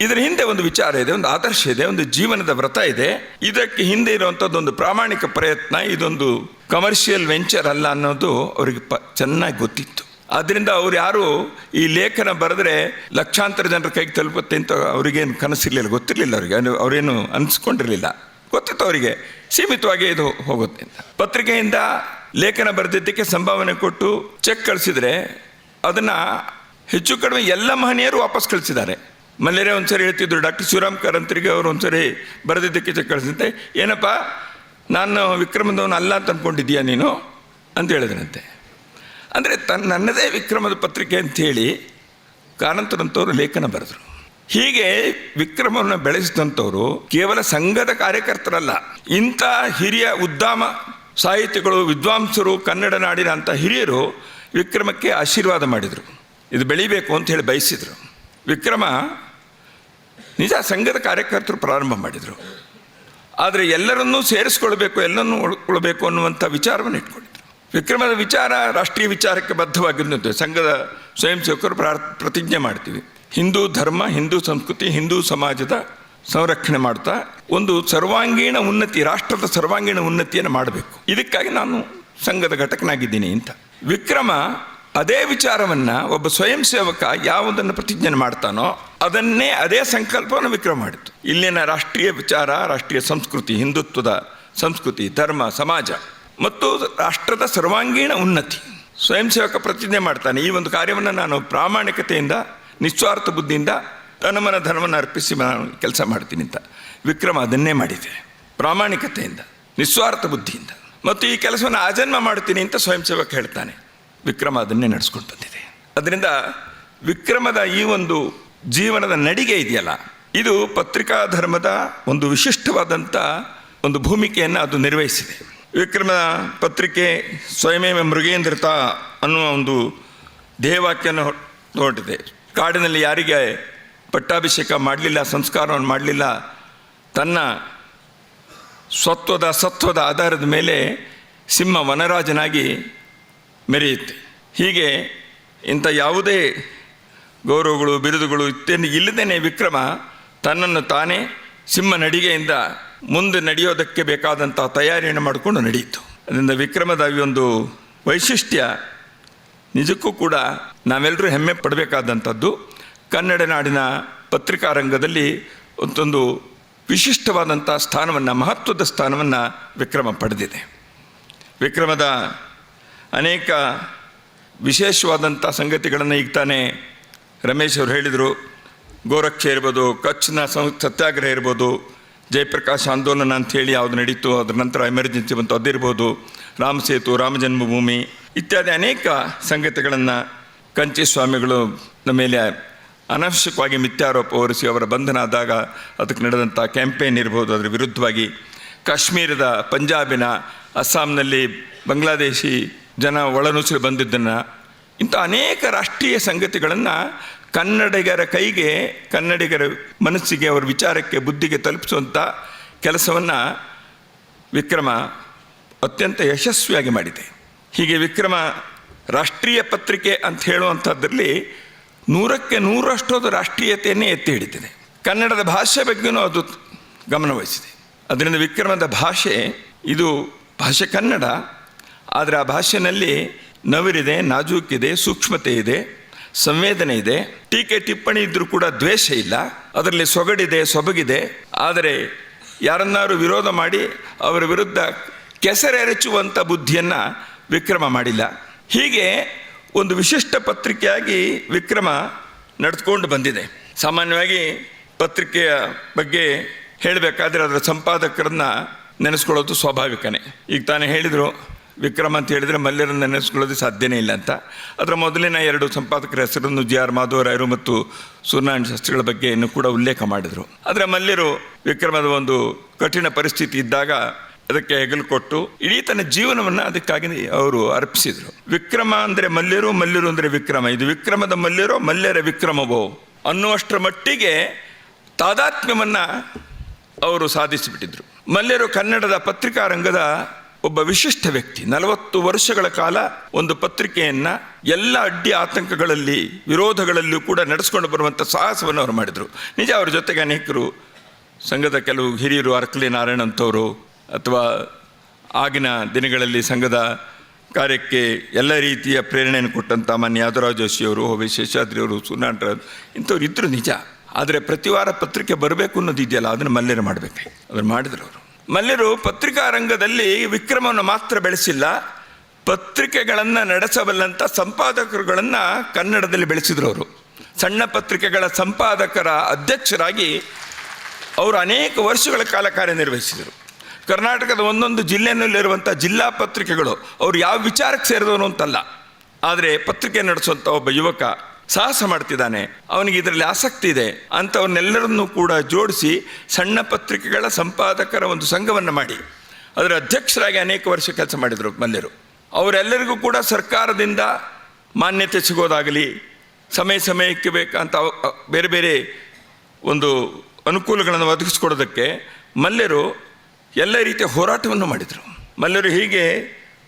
ಇದರ ಹಿಂದೆ ಒಂದು ವಿಚಾರ ಇದೆ, ಒಂದು ಆದರ್ಶ ಇದೆ, ಒಂದು ಜೀವನದ ವ್ರತ ಇದೆ. ಇದಕ್ಕೆ ಹಿಂದೆ ಇರುವಂಥದ್ದು ಒಂದು ಪ್ರಾಮಾಣಿಕ ಪ್ರಯತ್ನ, ಇದೊಂದು ಕಮರ್ಷಿಯಲ್ ವೆಂಚರ್ ಅಲ್ಲ ಅನ್ನೋದು ಅವರಿಗೆ ಪ, ಚೆನ್ನಾಗಿ ಗೊತ್ತಿತ್ತು. ಆದ್ದರಿಂದ ಅವ್ರು ಯಾರು ಈ ಲೇಖನ ಬರೆದ್ರೆ ಲಕ್ಷಾಂತರ ಜನರ ಕೈಗೆ ತಲುಪುತ್ತೆ ಅಂತ ಅವರಿಗೇನು ಕನಸಿರಲಿಲ್ಲ, ಗೊತ್ತಿರಲಿಲ್ಲ ಅವರಿಗೆ. ಅವರೇನು ಅನಿಸ್ಕೊಂಡಿರಲಿಲ್ಲ. ಗೊತ್ತಿತ್ತು ಅವರಿಗೆ. ಸೀಮಿತವಾಗಿ ಇದು ಹೋಗುತ್ತೆ ಅಂತ. ಪತ್ರಿಕೆಯಿಂದ ಲೇಖನ ಬರೆದಿದ್ದಕ್ಕೆ ಸಂಭಾವನೆ ಕೊಟ್ಟು ಚೆಕ್ ಕಳಿಸಿದರೆ ಅದನ್ನು ಹೆಚ್ಚು ಕಡಿಮೆ ಎಲ್ಲ ಮಹನೀಯರು ವಾಪಸ್ ಕಳಿಸಿದ್ದಾರೆ. ಮಲ್ಲೇರೆ ಒಂದ್ಸರಿ ಹೇಳ್ತಿದ್ರು, ಡಾಕ್ಟರ್ ಶಿವರಾಮ್ ಕಾರಂತರಿಗೆ ಅವರು ಒಂದ್ಸರಿ ಬರೆದಿದ್ದಕ್ಕೆ ಚೆಕ್ ಕಳಿಸಿದಂತೆ ಏನಪ್ಪ, ನಾನು ವಿಕ್ರಮದವನು ಅಲ್ಲ ಅಂತ ಅಂದ್ಕೊಂಡಿದ್ದೀಯಾ ನೀನು? ಅಂತ ಹೇಳಿದ್ರಂತೆ. ಅಂದರೆ ತನ್ನ ನನ್ನದೇ ವಿಕ್ರಮದ ಪತ್ರಿಕೆ ಅಂಥೇಳಿ ಕಾರಂತರಂಥವ್ರು ಲೇಖನ ಬರೆದರು. ಹೀಗೆ ವಿಕ್ರಮವನ್ನು ಬೆಳೆಸಿದಂಥವರು ಕೇವಲ ಸಂಘದ ಕಾರ್ಯಕರ್ತರಲ್ಲ, ಇಂಥ ಹಿರಿಯ ಉದ್ದಾಮ ಸಾಹಿತಿಗಳು, ವಿದ್ವಾಂಸರು, ಕನ್ನಡ ನಾಡಿನ ಅಂಥ ಹಿರಿಯರು ವಿಕ್ರಮಕ್ಕೆ ಆಶೀರ್ವಾದ ಮಾಡಿದರು. ಇದು ಬೆಳಿಬೇಕು ಅಂತ ಹೇಳಿ ಬಯಸಿದರು. ವಿಕ್ರಮ ನಿಜ ಸಂಘದ ಕಾರ್ಯಕರ್ತರು ಪ್ರಾರಂಭ ಮಾಡಿದರು. ಆದರೆ ಎಲ್ಲರನ್ನೂ ಸೇರಿಸ್ಕೊಳ್ಬೇಕು, ಎಲ್ಲರನ್ನೂ ಉಳ್ಕೊಳ್ಬೇಕು ಅನ್ನುವಂಥ ವಿಚಾರವನ್ನು ಇಟ್ಕೊಂಡಿದ್ರು ವಿಕ್ರಮದ ವಿಚಾರ ರಾಷ್ಟ್ರೀಯ ವಿಚಾರಕ್ಕೆ ಬದ್ಧವಾಗಿದ್ದಂತೆ ಸಂಘದ ಸ್ವಯಂ ಸೇವಕರು ಪ್ರತಿಜ್ಞೆ ಮಾಡ್ತೀವಿ. ಹಿಂದೂ ಧರ್ಮ, ಹಿಂದೂ ಸಂಸ್ಕೃತಿ, ಹಿಂದೂ ಸಮಾಜದ ಸಂರಕ್ಷಣೆ ಮಾಡ್ತಾ, ಒಂದು ಸರ್ವಾಂಗೀಣ ಉನ್ನತಿ, ರಾಷ್ಟ್ರದ ಸರ್ವಾಂಗೀಣ ಉನ್ನತಿಯನ್ನು ಮಾಡಬೇಕು. ಇದಕ್ಕಾಗಿ ನಾನು ಸಂಘದ ಘಟಕನಾಗಿದ್ದೀನಿ ಅಂತ. ವಿಕ್ರಮ ಅದೇ ವಿಚಾರವನ್ನು ಒಬ್ಬ ಸ್ವಯಂ ಸೇವಕ ಯಾವುದನ್ನು ಪ್ರತಿಜ್ಞೆ ಮಾಡ್ತಾನೋ, ಅದನ್ನೇ ಅದೇ ಸಂಕಲ್ಪವನ್ನು ವಿಕ್ರಮ ಮಾಡಿತು. ಇಲ್ಲಿನ ರಾಷ್ಟ್ರೀಯ ವಿಚಾರ, ರಾಷ್ಟ್ರೀಯ ಸಂಸ್ಕೃತಿ, ಹಿಂದುತ್ವದ ಸಂಸ್ಕೃತಿ, ಧರ್ಮ, ಸಮಾಜ ಮತ್ತು ರಾಷ್ಟ್ರದ ಸರ್ವಾಂಗೀಣ ಉನ್ನತಿ. ಸ್ವಯಂ ಸೇವಕ ಪ್ರತಿಜ್ಞೆ ಮಾಡ್ತಾನೆ. ಈ ಒಂದು ಕಾರ್ಯವನ್ನು ನಾನು ಪ್ರಾಮಾಣಿಕತೆಯಿಂದ, ನಿಸ್ವಾರ್ಥ ಬುದ್ಧಿಯಿಂದ, ತನ್ನಮನ ಧನವನ್ನು ಅರ್ಪಿಸಿ ನಾನು ಕೆಲಸ ಮಾಡ್ತೀನಿ ಅಂತ ವಿಕ್ರಮ ಅದನ್ನೇ ಮಾಡಿದೆ. ಪ್ರಾಮಾಣಿಕತೆಯಿಂದ, ನಿಸ್ವಾರ್ಥ ಬುದ್ಧಿಯಿಂದ. ಮತ್ತು ಈ ಕೆಲಸವನ್ನು ಆಜನ್ಮ ಮಾಡ್ತೀನಿ ಅಂತ ಸ್ವಯಂ ಸೇವಕ ಹೇಳ್ತಾನೆ. ವಿಕ್ರಮ ಅದನ್ನೇ ನಡೆಸ್ಕೊಂಡು ಬಂದಿದೆ. ಅದರಿಂದ ವಿಕ್ರಮದ ಈ ಒಂದು ಜೀವನದ ನಡಿಗೆ ಇದೆಯಲ್ಲ, ಇದು ಪತ್ರಿಕಾ ಧರ್ಮದ ಒಂದು ವಿಶಿಷ್ಟವಾದಂಥ ಒಂದು ಭೂಮಿಕೆಯನ್ನು ಅದು ನಿರ್ವಹಿಸಿದೆ. ವಿಕ್ರಮ ಪತ್ರಿಕೆ ಸ್ವಯಮೇವ ಮೃಗೇಂದ್ರತ ಅನ್ನುವ ಒಂದು ಧ್ಯೇಯವಾಕ್ಯನ ಹೊರಟಿದೆ. ಕಾಡಿನಲ್ಲಿ ಯಾರಿಗೆ ಪಟ್ಟಾಭಿಷೇಕ ಮಾಡಲಿಲ್ಲ, ಸಂಸ್ಕಾರವನ್ನು ಮಾಡಲಿಲ್ಲ, ತನ್ನ ಸ್ವತ್ವದ ಸತ್ವದ ಆಧಾರದ ಮೇಲೆ ಸಿಂಹ ವನರಾಜನಾಗಿ ಮೆರೆಯುತ್ತೆ. ಹೀಗೆ ಇಂಥ ಯಾವುದೇ ಗೌರವಗಳು, ಬಿರುದುಗಳು ಇತ್ತೇನು ಇಲ್ಲದೇ ವಿಕ್ರಮ ತನ್ನನ್ನು ತಾನೇ ಸಿಂಹ ನಡಿಗೆಯಿಂದ ಮುಂದೆ ನಡೆಯೋದಕ್ಕೆ ಬೇಕಾದಂಥ ತಯಾರಿಯನ್ನು ಮಾಡಿಕೊಂಡು ನಡೆಯಿತು. ಅದರಿಂದ ವಿಕ್ರಮದ ಒಂದು ವೈಶಿಷ್ಟ್ಯ. ನಿಜಕ್ಕೂ ಕೂಡ ನಾವೆಲ್ಲರೂ ಹೆಮ್ಮೆ ಪಡಬೇಕಾದಂಥದ್ದು. ಕನ್ನಡ ನಾಡಿನ ಪತ್ರಿಕಾ ರಂಗದಲ್ಲಿ ಒಂದೊಂದು ವಿಶಿಷ್ಟವಾದಂಥ ಸ್ಥಾನವನ್ನು, ಮಹತ್ವದ ಸ್ಥಾನವನ್ನು ವಿಕ್ರಮ ಪಡೆದಿದೆ. ವಿಕ್ರಮದ ಅನೇಕ ವಿಶೇಷವಾದಂಥ ಸಂಗತಿಗಳನ್ನು ಈಗ ತಾನೇ ರಮೇಶ್ ಅವರು ಹೇಳಿದರು. ಗೋರಕ್ಷೆ ಇರ್ಬೋದು, ಕಚ್ನ ಸತ್ಯಾಗ್ರಹ ಇರ್ಬೋದು ಜಯಪ್ರಕಾಶ್ ಆಂದೋಲನ ಅಂಥೇಳಿ ಯಾವುದು ನಡೀತು ಅದರ ನಂತರ ಎಮರ್ಜೆನ್ಸಿ ಬಂತು ಅದಿರ್ಬೋದು, ರಾಮ ಸೇತು, ರಾಮ ಜನ್ಮಭೂಮಿ ಇತ್ಯಾದಿ ಅನೇಕ ಸಂಗತಿಗಳನ್ನು ಕಂಚಿ ಸ್ವಾಮಿಗಳು ನಮ್ಮ ಮೇಲೆ ಅನವಶ್ಯಕವಾಗಿ ಮಿಥ್ಯಾರೋಪ ಹೊರಿಸಿ ಅವರ ಬಂಧನ ಆದಾಗ ಅದಕ್ಕೆ ನಡೆದಂಥ ಕ್ಯಾಂಪೇನ್ ಇರ್ಬೋದು, ಅದರ ವಿರುದ್ಧವಾಗಿ ಕಾಶ್ಮೀರದ ಪಂಜಾಬಿನ ಅಸ್ಸಾಂನಲ್ಲಿ ಬಾಂಗ್ಲಾದೇಶಿ ಜನ ಒಳನುಸಿರು ಬಂದಿದ್ದನ್ನು ಇಂಥ ಅನೇಕ ರಾಷ್ಟ್ರೀಯ ಸಂಗತಿಗಳನ್ನು ಕನ್ನಡಿಗರ ಕೈಗೆ, ಕನ್ನಡಿಗರ ಮನಸ್ಸಿಗೆ, ಅವರ ವಿಚಾರಕ್ಕೆ, ಬುದ್ಧಿಗೆ ತಲುಪಿಸುವಂಥ ಕೆಲಸವನ್ನು ವಿಕ್ರಮ ಅತ್ಯಂತ ಯಶಸ್ವಿಯಾಗಿ ಮಾಡಿದೆ. ಹೀಗೆ ವಿಕ್ರಮ ರಾಷ್ಟ್ರೀಯ ಪತ್ರಿಕೆ ಅಂತ ಹೇಳುವಂಥದ್ರಲ್ಲಿ ನೂರಕ್ಕೆ ನೂರಷ್ಟು ಅದು ರಾಷ್ಟ್ರೀಯತೆಯನ್ನೇ ಎತ್ತಿ ಹಿಡಿತಿದೆ ಕನ್ನಡದ ಭಾಷೆ ಬಗ್ಗೆನೂ ಅದು ಗಮನವಹಿಸಿದೆ ಅದರಿಂದ ವಿಕ್ರಮದ ಭಾಷೆ, ಇದು ಭಾಷೆ ಕನ್ನಡ, ಆದರೆ ಆ ಭಾಷೆಯಲ್ಲಿ ನವಿರಿದೆ, ನಾಜೂಕಿದೆ, ಸೂಕ್ಷ್ಮತೆ ಇದೆ. ಸಂವೇದನೆ ಇದೆ. ಟೀಕೆ ಟಿಪ್ಪಣಿ ಇದ್ದರೂ ಕೂಡ ದ್ವೇಷ ಇಲ್ಲ. ಅದರಲ್ಲಿ ಸೊಗಡಿದೆ, ಸೊಬಗಿದೆ. ಆದರೆ ಯಾರನ್ನಾರು ವಿರೋಧ ಮಾಡಿ ಅವರ ವಿರುದ್ಧ ಕೆಸರೆರಚುವಂಥ ಬುದ್ಧಿಯನ್ನು ವಿಕ್ರಮ ಮಾಡಿಲ್ಲ. ಹೀಗೆ ಒಂದು ವಿಶಿಷ್ಟ ಪತ್ರಿಕೆಯಾಗಿ ವಿಕ್ರಮ ನಡೆದುಕೊಂಡು ಬಂದಿದೆ. ಸಾಮಾನ್ಯವಾಗಿ ಪತ್ರಿಕೆಯ ಬಗ್ಗೆ ಹೇಳಬೇಕಾದ್ರೆ ಅದರ ಸಂಪಾದಕರನ್ನ ನೆನೆಸ್ಕೊಳ್ಳೋದು ಸ್ವಾಭಾವಿಕನೇ. ಈಗ ತಾನೇ ಹೇಳಿದರು ವಿಕ್ರಮ್ ಅಂತ ಹೇಳಿದರೆ ಮಲ್ಯರನ್ನು ನೆನೆಸ್ಕೊಳ್ಳೋದು ಸಾಧ್ಯನೇ ಇಲ್ಲ ಅಂತ. ಅದರ ಮೊದಲಿನ ಎರಡು ಸಂಪಾದಕರ ಹೆಸರನ್ನು ಜಿ ಆರ್ ಮಾಧವರಾಯರು ಮತ್ತು ಸೂರ್ಯನಾರಾಯಣ ಶಾಸ್ತ್ರಿಗಳ ಬಗ್ಗೆಯನ್ನು ಕೂಡ ಉಲ್ಲೇಖ ಮಾಡಿದರು. ಆದರೆ ಮಲ್ಯರು ವಿಕ್ರಮದ ಒಂದು ಕಠಿಣ ಪರಿಸ್ಥಿತಿ ಇದ್ದಾಗ ಅದಕ್ಕೆ ಹೆಗಲು ಕೊಟ್ಟು ಇಡೀ ತನ್ನ ಜೀವನವನ್ನು ಅದಕ್ಕಾಗಿ ಅವರು ಅರ್ಪಿಸಿದರು. ವಿಕ್ರಮ ಅಂದರೆ ಮಲ್ಯರು ಮಲ್ಯರು ಅಂದರೆ ವಿಕ್ರಮ. ಇದು ವಿಕ್ರಮದ ಮಲ್ಯರೋ ಮಲ್ಯರ ವಿಕ್ರಮವೋ ಅನ್ನುವಷ್ಟರ ಮಟ್ಟಿಗೆ ತಾದಾತ್ಮ್ಯವನ್ನು ಅವರು ಸಾಧಿಸಿಬಿಟ್ಟಿದ್ರು. ಮಲ್ಯರು ಕನ್ನಡದ ಪತ್ರಿಕಾ ರಂಗದ ಒಬ್ಬ ವಿಶಿಷ್ಟ ವ್ಯಕ್ತಿ. ನಲವತ್ತು ವರ್ಷಗಳ ಕಾಲ ಒಂದು ಪತ್ರಿಕೆಯನ್ನ ಎಲ್ಲ ಅಡ್ಡಿ ಆತಂಕಗಳಲ್ಲಿ, ವಿರೋಧಗಳಲ್ಲೂ ಕೂಡ ನಡೆಸ್ಕೊಂಡು ಬರುವಂಥ ಸಾಹಸವನ್ನು ಅವರು ಮಾಡಿದರು. ನಿಜ ಅವರ ಜೊತೆಗೆ ಅನೇಕರು, ಸಂಘದ ಕೆಲವು ಹಿರಿಯರು ಅರ್ಕಲಿ ನಾರಾಯಣ ಅಂತವರು ಅಥವಾ ಆಗಿನ ದಿನಗಳಲ್ಲಿ ಸಂಘದ ಕಾರ್ಯಕ್ಕೆ ಎಲ್ಲ ರೀತಿಯ ಪ್ರೇರಣೆಯನ್ನು ಕೊಟ್ಟಂಥ ಮಾನ್ಯ ಯಾದವರಾವ್ ಜೋಶಿಯವರು ಹೋವಿ ಶೇಷಾದ್ರಿಯವರು ಸುನಾಂಡ್ರ ಇಂಥವ್ರು ಇದ್ದರು ನಿಜ. ಆದರೆ ಪ್ರತಿ ವಾರ ಪತ್ರಿಕೆ ಬರಬೇಕು ಅನ್ನೋದು ಇದೆಯಲ್ಲ ಅದನ್ನು ಮಲ್ಯರು ಮಾಡಬೇಕು ಅದನ್ನು ಮಾಡಿದ್ರು ಅವರು. ಮಲ್ಯರು ಪತ್ರಿಕಾ ರಂಗದಲ್ಲಿ ವಿಕ್ರಮವನ್ನು ಮಾತ್ರ ಬೆಳೆಸಿಲ್ಲ. ಪತ್ರಿಕೆಗಳನ್ನು ನಡೆಸಬಲ್ಲಂಥ ಸಂಪಾದಕರುಗಳನ್ನು ಕನ್ನಡದಲ್ಲಿ ಬೆಳೆಸಿದ್ರು ಅವರು. ಸಣ್ಣ ಪತ್ರಿಕೆಗಳ ಸಂಪಾದಕರ ಅಧ್ಯಕ್ಷರಾಗಿ ಅವರು ಅನೇಕ ವರ್ಷಗಳ ಕಾಲ ಕಾರ್ಯನಿರ್ವಹಿಸಿದರು. ಕರ್ನಾಟಕದ ಒಂದೊಂದು ಜಿಲ್ಲೆಯಲ್ಲಿರುವಂಥ ಜಿಲ್ಲಾ ಪತ್ರಿಕೆಗಳು ಅವರು ಯಾವ ವಿಚಾರಕ್ಕೆ ಸೇರಿದವನು ಅಂತಲ್ಲ. ಆದರೆ ಪತ್ರಿಕೆ ನಡೆಸುವಂಥ ಒಬ್ಬ ಯುವಕ ಸಾಹಸ ಮಾಡ್ತಿದ್ದಾನೆ. ಅವನಿಗೆ ಇದರಲ್ಲಿ ಆಸಕ್ತಿ ಇದೆ. ಅಂಥವನ್ನೆಲ್ಲರನ್ನೂ ಕೂಡ ಜೋಡಿಸಿ ಸಣ್ಣ ಪತ್ರಿಕೆಗಳ ಸಂಪಾದಕರ ಒಂದು ಸಂಘವನ್ನು ಮಾಡಿ. ಅದರ ಅಧ್ಯಕ್ಷರಾಗಿ ಅನೇಕ ವರ್ಷ ಕೆಲಸ ಮಾಡಿದರು ಮಲ್ಯರು ಅವರೆಲ್ಲರಿಗೂ ಕೂಡ ಸರ್ಕಾರದಿಂದ ಮಾನ್ಯತೆ ಸಿಗೋದಾಗಲಿ, ಸಮಯ ಸಮಯಕ್ಕೆ ಬೇಕಂತ ಬೇರೆ ಬೇರೆ ಒಂದು ಅನುಕೂಲಗಳನ್ನು ಒದಗಿಸ್ಕೊಡೋದಕ್ಕೆ ಮಲ್ಯರು ಎಲ್ಲ ರೀತಿಯ ಹೋರಾಟವನ್ನು ಮಾಡಿದರು. ಮಲ್ಯರು ಹೀಗೆ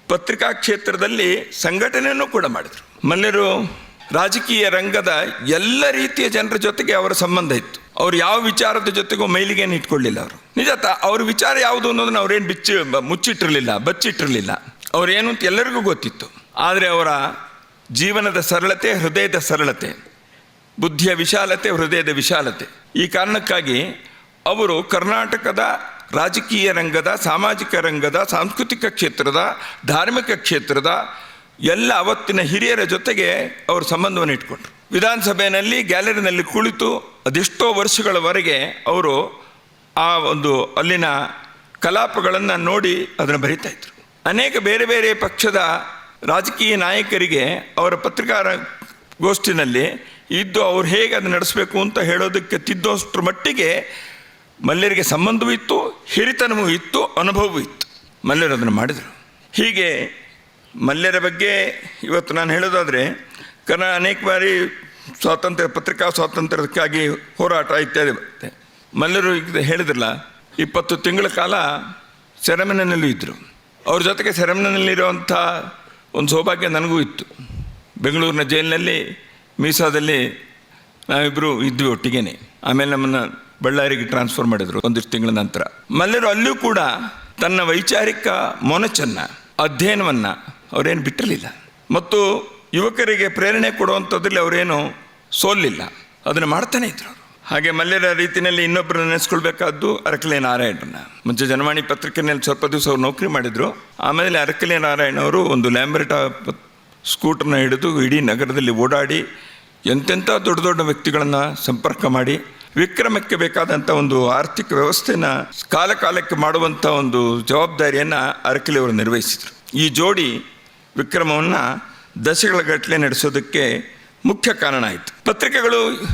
ಪತ್ರಿಕಾ ಕ್ಷೇತ್ರದಲ್ಲಿ ಸಂಘಟನೆಯನ್ನು ಕೂಡ ಮಾಡಿದರು. ಮಲ್ಯರು ರಾಜಕೀಯ ರಂಗದ ಎಲ್ಲ ರೀತಿಯ ಜನರ ಜೊತೆಗೆ ಅವರ ಸಂಬಂಧ ಇತ್ತು. ಅವ್ರು ಯಾವ ವಿಚಾರದ ಜೊತೆಗೂ ಮೈಲಿಗೇನು ಇಟ್ಕೊಳ್ಳಿಲ್ಲ ಅವರು. ನಿಜ ಅವ್ರ ವಿಚಾರ ಯಾವುದು ಅನ್ನೋದನ್ನ ಅವ್ರೇನು ಬಿಚ್ಚಿ ಮುಚ್ಚಿಟ್ಟಿರಲಿಲ್ಲ, ಬಚ್ಚಿಟ್ಟಿರಲಿಲ್ಲ. ಅವ್ರೇನು ಅಂತ ಎಲ್ಲರಿಗೂ ಗೊತ್ತಿತ್ತು. ಆದರೆ ಅವರ ಜೀವನದ ಸರಳತೆ, ಹೃದಯದ ಸರಳತೆ, ಬುದ್ಧಿಯ ವಿಶಾಲತೆ, ಹೃದಯದ ವಿಶಾಲತೆ. ಈ ಕಾರಣಕ್ಕಾಗಿ ಅವರು ಕರ್ನಾಟಕದ ರಾಜಕೀಯ ರಂಗದ, ಸಾಮಾಜಿಕ ರಂಗದ, ಸಾಂಸ್ಕೃತಿಕ ಕ್ಷೇತ್ರದ, ಧಾರ್ಮಿಕ ಕ್ಷೇತ್ರದ ಎಲ್ಲ ಅವತ್ತಿನ ಹಿರಿಯರ ಜೊತೆಗೆ ಅವರು ಸಂಬಂಧವನ್ನು ಇಟ್ಕೊಂಡ್ರು. ವಿಧಾನಸಭೆಯಲ್ಲಿ ಗ್ಯಾಲರಿನಲ್ಲಿ ಕುಳಿತು ಅದೆಷ್ಟೋ ವರ್ಷಗಳವರೆಗೆ ಅವರು ಆ ಒಂದು ಅಲ್ಲಿನ ಕಲಾಪಗಳನ್ನು ನೋಡಿ ಅದನ್ನು ಬರಿತಾ ಇದ್ರು. ಅನೇಕ ಬೇರೆ ಬೇರೆ ಪಕ್ಷದ ರಾಜಕೀಯ ನಾಯಕರಿಗೆ ಅವರ ಪತ್ರಿಕಾರ ಗೋಷ್ಠಿನಲ್ಲಿ ಇದ್ದು ಅವ್ರು ಹೇಗೆ ಅದನ್ನು ನಡೆಸಬೇಕು ಅಂತ ಹೇಳೋದಕ್ಕೆ ತಿದ್ದೋಷ್ಟ್ರ ಮಟ್ಟಿಗೆ ಮಲ್ಯರಿಗೆ ಸಂಬಂಧವೂ ಇತ್ತು, ಹಿರಿತನವೂ ಇತ್ತು, ಅನುಭವವೂ ಇತ್ತು. ಮಲ್ಯರು ಅದನ್ನು ಮಾಡಿದರು. ಹೀಗೆ ಮಲ್ಯರ ಬಗ್ಗೆ ಇವತ್ತು ನಾನು ಹೇಳೋದಾದರೆ ಕನ್ನಡ ಅನೇಕ ಬಾರಿ ಸ್ವಾತಂತ್ರ್ಯ, ಪತ್ರಿಕಾ ಸ್ವಾತಂತ್ರ್ಯಕ್ಕಾಗಿ ಹೋರಾಟ ಇತ್ಯಾದಿ ಬರುತ್ತೆ. ಮಲ್ಯರು ಈಗ ಹೇಳಿದ್ರಲ್ಲ, ಇಪ್ಪತ್ತು ತಿಂಗಳ ಕಾಲ ಸೆರೆಮನೆಯಲ್ಲೂ ಇದ್ದರು ಅವ್ರ ಜೊತೆಗೆ ಸೆರೆಮನೆಯಲ್ಲಿರುವಂಥ ಒಂದು ಸೌಭಾಗ್ಯ ನನಗೂ ಇತ್ತು. ಬೆಂಗಳೂರಿನ ಜೈಲಿನಲ್ಲಿ, ಮೀಸಾದಲ್ಲಿ ನಾವಿಬ್ಬರು ಇದ್ವಿ ಒಟ್ಟಿಗೆನೆ. ಆಮೇಲೆ ನಮ್ಮನ್ನು ಬಳ್ಳಾರಿಗೆ ಟ್ರಾನ್ಸ್ಫರ್ ಮಾಡಿದರು ಒಂದಿಷ್ಟು ತಿಂಗಳ ನಂತರ. ಮಲ್ಯರು ಅಲ್ಲೂ ಕೂಡ ತನ್ನ ವೈಚಾರಿಕ ಮೊನಚನ್ನು, ಅಧ್ಯಯನವನ್ನು ಅವರೇನು ಬಿಟ್ಟಿರಲಿಲ್ಲ. ಮತ್ತು ಯುವಕರಿಗೆ ಪ್ರೇರಣೆ ಕೊಡುವಂಥದ್ರಲ್ಲಿ ಅವರೇನು ಸೋಲಿಲ್ಲ. ಅದನ್ನು ಮಾಡ್ತಾನೆ ಇದ್ರು ಅವರು. ಹಾಗೆ ಮಲ್ಯರ ರೀತಿಯಲ್ಲಿ ಇನ್ನೊಬ್ಬರು ನೆನೆಸ್ಕೊಳ್ಬೇಕಾದ್ದು ಅರಕಲೆ ನಾರಾಯಣರನ್ನ. ಮುಂಚೆ ಜನವಾಣಿ ಪತ್ರಿಕೆಯಲ್ಲಿ ಸ್ವಲ್ಪ ದಿವಸ ಅವ್ರು ನೌಕರಿ ಮಾಡಿದರು. ಆಮೇಲೆ ಅರಕಲೆ ನಾರಾಯಣ ಅವರು ಒಂದು ಲ್ಯಾಂಬರ್ಟಾ ಸ್ಕೂಟರ್ನ ಹಿಡಿದು ಇಡೀ ನಗರದಲ್ಲಿ ಓಡಾಡಿ ಎಂತೆಂಥ ದೊಡ್ಡ ದೊಡ್ಡ ವ್ಯಕ್ತಿಗಳನ್ನು ಸಂಪರ್ಕ ಮಾಡಿ ವಿಕ್ರಮಕ್ಕೆ ಬೇಕಾದಂಥ ಒಂದು ಆರ್ಥಿಕ ವ್ಯವಸ್ಥೆನ ಕಾಲಕಾಲಕ್ಕೆ ಮಾಡುವಂಥ ಒಂದು ಜವಾಬ್ದಾರಿಯನ್ನು ಅರಕಲೆಯವರು ನಿರ್ವಹಿಸಿದರು. ಈ ಜೋಡಿ ವಿಕ್ರಮವನ್ನು ದಶಗಳ ಗಟ್ಟಲೆ ನಡೆಸೋದಕ್ಕೆ ಮುಖ್ಯ ಕಾರಣ ಆಯಿತು. ಪತ್ರಿಕೆಗಳು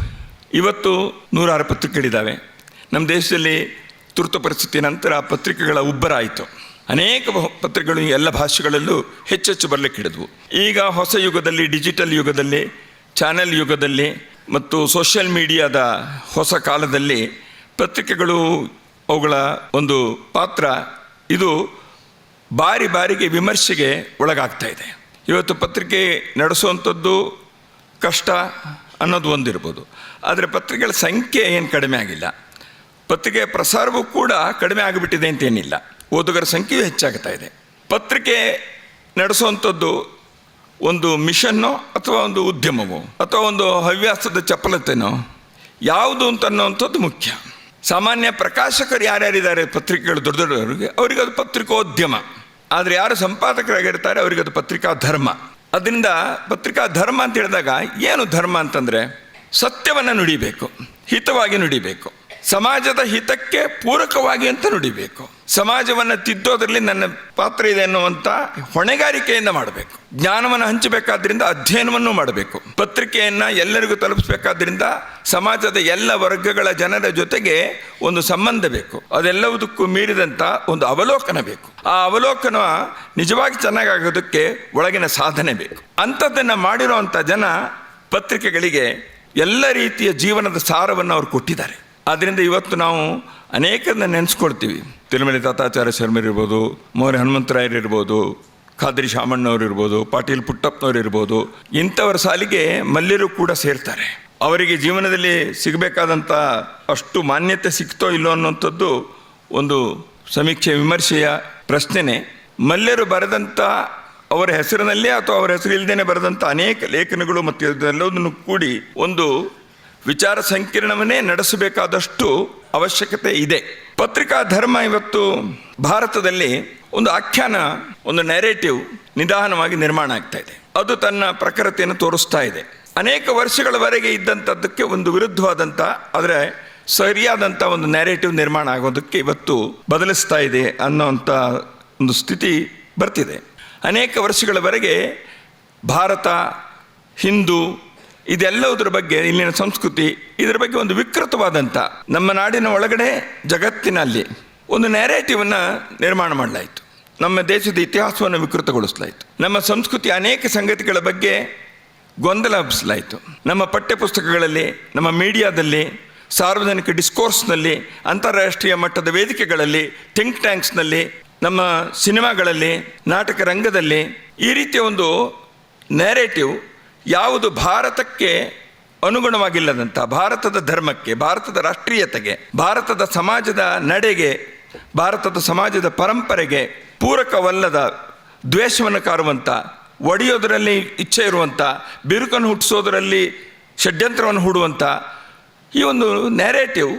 ಇವತ್ತು ನೂರಾರು ಪತ್ರಿಕೆಗಳಿದ್ದಾವೆ. ನಮ್ಮ ದೇಶದಲ್ಲಿ ತುರ್ತು ಪರಿಸ್ಥಿತಿ ನಂತರ ಪತ್ರಿಕೆಗಳ ಉಬ್ಬರ ಆಯಿತು. ಅನೇಕ ಪತ್ರಿಕೆಗಳು ಎಲ್ಲ ಭಾಷೆಗಳಲ್ಲೂ ಹೆಚ್ಚೆಚ್ಚು ಬರಲಿಕ್ಕೆ ಹಿಡಿದ್ವು. ಈಗ ಹೊಸ ಯುಗದಲ್ಲಿ, ಡಿಜಿಟಲ್ ಯುಗದಲ್ಲಿ, ಚಾನೆಲ್ ಯುಗದಲ್ಲಿ ಮತ್ತು ಸೋಷಿಯಲ್ ಮೀಡಿಯಾದ ಹೊಸ ಕಾಲದಲ್ಲಿ ಪತ್ರಿಕೆಗಳು ಅವುಗಳ ಒಂದು ಪಾತ್ರ. ಇದು ಬಾರಿ ಬಾರಿಗೆ ವಿಮರ್ಶೆಗೆ ಒಳಗಾಗ್ತಾ ಇದೆ. ಇವತ್ತು ಪತ್ರಿಕೆ ನಡೆಸುವಂಥದ್ದು ಕಷ್ಟ ಅನ್ನೋದು ಒಂದಿರ್ಬೋದು. ಆದರೆ ಪತ್ರಿಕೆಗಳ ಸಂಖ್ಯೆ ಏನು ಕಡಿಮೆ ಆಗಿಲ್ಲ. ಪತ್ರಿಕೆಯ ಪ್ರಸಾರವೂ ಕೂಡ ಕಡಿಮೆ ಆಗಿಬಿಟ್ಟಿದೆ ಅಂತೇನಿಲ್ಲ ಓದುಗರ ಸಂಖ್ಯೆಯೂ ಹೆಚ್ಚಾಗ್ತಾ ಇದೆ. ಪತ್ರಿಕೆ ನಡೆಸುವಂಥದ್ದು ಒಂದು ಮಿಷನ್ನೋ ಅಥವಾ ಒಂದು ಉದ್ಯಮವೋ ಅಥವಾ ಒಂದು ಹವ್ಯಾಸದ ಚಪಲತೆನೋ ಯಾವುದು ಅಂತ ಅನ್ನೋವಂಥದ್ದು ಮುಖ್ಯ. ಸಾಮಾನ್ಯ ಪ್ರಕಾಶಕರು ಯಾರ್ಯಾರಿದ್ದಾರೆ ಪತ್ರಿಕೆಗಳು ದೊಡ್ಡ ದೊಡ್ಡವರಿಗೆ, ಅವರಿಗೆ ಅದು ಪತ್ರಿಕೋದ್ಯಮ. ಆದರೆ ಯಾರು ಸಂಪಾದಕರಾಗಿರ್ತಾರೆ ಅವರಿಗೆ ಅದು ಪತ್ರಿಕಾ ಧರ್ಮ. ಅದರಿಂದ ಪತ್ರಿಕಾ ಧರ್ಮ ಅಂತ ಹೇಳಿದಾಗ ಏನು ಧರ್ಮ ಅಂತಂದರೆ ಸತ್ಯವನ್ನು ನುಡಿಬೇಕು, ಹಿತವಾಗಿ ನುಡಿಬೇಕು, ಸಮಾಜದ ಹಿತಕ್ಕೆ ಪೂರಕವಾಗಿ ಅಂತ ನುಡಿಬೇಕು. ಸಮಾಜವನ್ನು ತಿದ್ದೋದ್ರಲ್ಲಿ ನನ್ನ ಪಾತ್ರ ಇದೆ ಅನ್ನುವಂಥ ಹೊಣೆಗಾರಿಕೆಯಿಂದ ಮಾಡಬೇಕು. ಜ್ಞಾನವನ್ನು ಹಂಚಬೇಕಾದ್ರಿಂದ ಅಧ್ಯಯನವನ್ನು ಮಾಡಬೇಕು. ಪತ್ರಿಕೆಯನ್ನು ಎಲ್ಲರಿಗೂ ತಲುಪಿಸಬೇಕಾದ್ರಿಂದ ಸಮಾಜದ ಎಲ್ಲ ವರ್ಗಗಳ ಜನರ ಜೊತೆಗೆ ಒಂದು ಸಂಬಂಧ ಬೇಕು. ಅದೆಲ್ಲವುದಕ್ಕೂ ಮೀರಿದಂಥ ಒಂದು ಅವಲೋಕನ ಬೇಕು. ಆ ಅವಲೋಕನ ನಿಜವಾಗಿ ಚೆನ್ನಾಗಾಗೋದಕ್ಕೆ ಒಳಗಿನ ಸಾಧನೆ ಬೇಕು. ಅಂಥದ್ದನ್ನು ಮಾಡಿರೋವಂಥ ಜನ ಪತ್ರಿಕೆಗಳಿಗೆ ಎಲ್ಲ ರೀತಿಯ ಜೀವನದ ಸಾರವನ್ನು ಅವರು ಕೊಟ್ಟಿದ್ದಾರೆ. ಆದ್ದರಿಂದ ಇವತ್ತು ನಾವು ಅನೇಕರನ್ನ ನೆನೆಸ್ಕೊಳ್ತೀವಿ ತಿರುಮಲೆ ತಾತಾಚಾರ್ಯ ಶರ್ಮರಿರ್ಬೋದು ಮೌರ್ಯ ಹನುಮಂತರಾಯರು ಇರ್ಬೋದು, ಖಾದ್ರಿ ಶಾಮಣ್ಣವ್ರು ಇರ್ಬೋದು, ಪಾಟೀಲ್ ಪುಟ್ಟಪ್ಪನವ್ರು ಇರ್ಬೋದು, ಇಂಥವರ ಸಾಲಿಗೆ ಮಲ್ಯರು ಕೂಡ ಸೇರ್ತಾರೆ. ಅವರಿಗೆ ಜೀವನದಲ್ಲಿ ಸಿಗಬೇಕಾದಂಥ ಅಷ್ಟು ಮಾನ್ಯತೆ ಸಿಕ್ತೋ ಇಲ್ಲೋ ಅನ್ನೋಂಥದ್ದು ಒಂದು ಸಮೀಕ್ಷೆ, ವಿಮರ್ಶೆಯ ಪ್ರಶ್ನೆನೇ. ಮಲ್ಯರು ಬರೆದಂಥ ಅವರ ಹೆಸರಿನಲ್ಲೇ ಅಥವಾ ಅವರ ಹೆಸರು ಇಲ್ಲದೇನೆ ಬರೆದಂಥ ಅನೇಕ ಲೇಖನಗಳು ಮತ್ತು ಇದೆಲ್ಲದನ್ನು ಕೂಡಿ ಒಂದು ವಿಚಾರ ಸಂಕಿರಣವನ್ನೇ ನಡೆಸಬೇಕಾದಷ್ಟು ಅವಶ್ಯಕತೆ ಇದೆ. ಪತ್ರಿಕಾ ಧರ್ಮ ಇವತ್ತು ಭಾರತದಲ್ಲಿ ಒಂದು ಆಖ್ಯಾನ, ಒಂದು ನೆರೇಟಿವ್ ನಿಧಾನವಾಗಿ ನಿರ್ಮಾಣ ಆಗ್ತಾ ಇದೆ. ಅದು ತನ್ನ ಪ್ರಕೃತಿಯನ್ನು ತೋರಿಸ್ತಾ ಇದೆ. ಅನೇಕ ವರ್ಷಗಳವರೆಗೆ ಇದ್ದಂಥದ್ದಕ್ಕೆ ಒಂದು ವಿರುದ್ಧವಾದಂಥ ಆದರೆ ಸರಿಯಾದಂಥ ಒಂದು ನ್ಯಾರೇಟಿವ್ ನಿರ್ಮಾಣ ಆಗೋದಕ್ಕೆ ಇವತ್ತು ಬದಲಿಸ್ತಾ ಇದೆ ಅನ್ನೋಂಥ ಒಂದು ಸ್ಥಿತಿ ಬರ್ತಿದೆ. ಅನೇಕ ವರ್ಷಗಳವರೆಗೆ ಭಾರತ, ಹಿಂದೂ ಇದೆಲ್ಲವುದರ ಬಗ್ಗೆ ಇಲ್ಲಿನ ಸಂಸ್ಕೃತಿ ಇದರ ಬಗ್ಗೆ ಒಂದು ವಿಕೃತವಾದಂಥ ನಮ್ಮ ನಾಡಿನ ಒಳಗಡೆ ಜಗತ್ತಿನಲ್ಲಿ ಒಂದು ನ್ಯಾರೇಟಿವನ್ನು ನಿರ್ಮಾಣ ಮಾಡಲಾಯಿತು. ನಮ್ಮ ದೇಶದ ಇತಿಹಾಸವನ್ನು ವಿಕೃತಗೊಳಿಸಲಾಯಿತು. ನಮ್ಮ ಸಂಸ್ಕೃತಿ ಅನೇಕ ಸಂಗತಿಗಳ ಬಗ್ಗೆ ಗೊಂದಲ ಹಬ್ಬಿಸಲಾಯಿತು ನಮ್ಮ ಪಠ್ಯಪುಸ್ತಕಗಳಲ್ಲಿ, ನಮ್ಮ ಮೀಡಿಯಾದಲ್ಲಿ ಸಾರ್ವಜನಿಕ ಡಿಸ್ಕೋರ್ಸ್ನಲ್ಲಿ ಅಂತಾರಾಷ್ಟ್ರೀಯ ಮಟ್ಟದ ವೇದಿಕೆಗಳಲ್ಲಿ ಥಿಂಕ್ ಟ್ಯಾಂಕ್ಸ್ನಲ್ಲಿ ನಮ್ಮ ಸಿನಿಮಾಗಳಲ್ಲಿ ನಾಟಕ ರಂಗದಲ್ಲಿ ಈ ರೀತಿಯ ಒಂದು ನ್ಯಾರೇಟಿವ್ ಯಾವುದು ಭಾರತಕ್ಕೆ ಅನುಗುಣವಾಗಿಲ್ಲದಂಥ ಭಾರತದ ಧರ್ಮಕ್ಕೆ, ಭಾರತದ ರಾಷ್ಟ್ರೀಯತೆಗೆ, ಭಾರತದ ಸಮಾಜದ ನಡೆಗೆ, ಭಾರತದ ಸಮಾಜದ ಪರಂಪರೆಗೆ ಪೂರಕವಲ್ಲದ ದ್ವೇಷವನ್ನು ಕಾರುವಂಥ ಒಡೆಯೋದರಲ್ಲಿ ಇಚ್ಛೆ ಇರುವಂಥ ಬಿರುಕನ್ನು ಹುಟ್ಟಿಸೋದರಲ್ಲಿ ಷಡ್ಯಂತ್ರವನ್ನು ಹೂಡುವಂಥ ಈ ಒಂದು ನ್ಯಾರೇಟಿವ್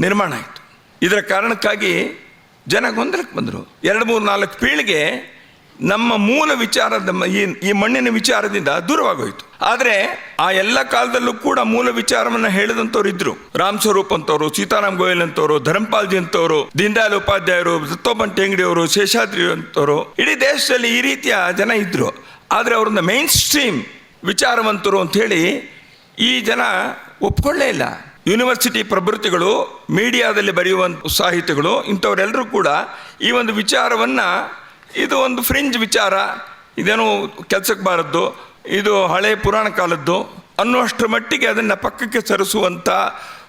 ನಿರ್ಮಾಣ ಆಯಿತು. ಇದರ ಕಾರಣಕ್ಕಾಗಿ ಜನ ಗೊಂದಲಕ್ಕೆ ಬಂದರು. ಎರಡು ಮೂರು ನಾಲ್ಕು ಪೀಳಿಗೆ ನಮ್ಮ ಮೂಲ ವಿಚಾರದ ಈ ಈ ಮಣ್ಣಿನ ವಿಚಾರದಿಂದ ದೂರವಾಗೋಯ್ತು. ಆದರೆ ಆ ಎಲ್ಲ ಕಾಲದಲ್ಲೂ ಕೂಡ ಮೂಲ ವಿಚಾರವನ್ನು ಹೇಳಿದಂಥವ್ರು ಇದ್ರು. ರಾಮ್ ಸ್ವರೂಪ್ ಅಂತವರು, ಸೀತಾರಾಮ್ ಗೋಯಲ್ ಅಂತವರು ಧರ್ಮಪಾಲ್ಜಿ ಅಂತವರು, ದೀನದಯಾಳ್ ಉಪಾಧ್ಯಾಯರು ಟೆಂಗಡಿ ಅವರು ಶೇಷಾದ್ರಿ ಅಂತವರು, ಇಡೀ ದೇಶದಲ್ಲಿ ಈ ರೀತಿಯ ಜನ ಇದ್ರು. ಆದರೆ ಅವ್ರನ್ನ ಮೇನ್ ಸ್ಟ್ರೀಮ್ ವಿಚಾರವಂತರು ಅಂಥೇಳಿ ಈ ಜನ ಒಪ್ಕೊಳ್ಳೇ ಇಲ್ಲ. ಯೂನಿವರ್ಸಿಟಿ ಪ್ರಭೃತಿಗಳು ಮೀಡಿಯಾದಲ್ಲಿ ಬರೆಯುವಂಥ ಸಾಹಿತಿಗಳು ಇಂಥವರೆಲ್ಲರೂ ಕೂಡ ಈ ಒಂದು ವಿಚಾರವನ್ನು ಇದು ಒಂದು ಫ್ರಿಂಜ್ ವಿಚಾರ. ಇದೇನು ಕೆಲಸಕ್ಕೆ ಬಾರದ್ದು. ಇದು ಹಳೆ ಪುರಾಣ ಕಾಲದ್ದು. ಅನ್ನುವಷ್ಟರ ಮಟ್ಟಿಗೆ ಅದನ್ನು ಪಕ್ಕಕ್ಕೆ ಸರಿಸುವಂಥ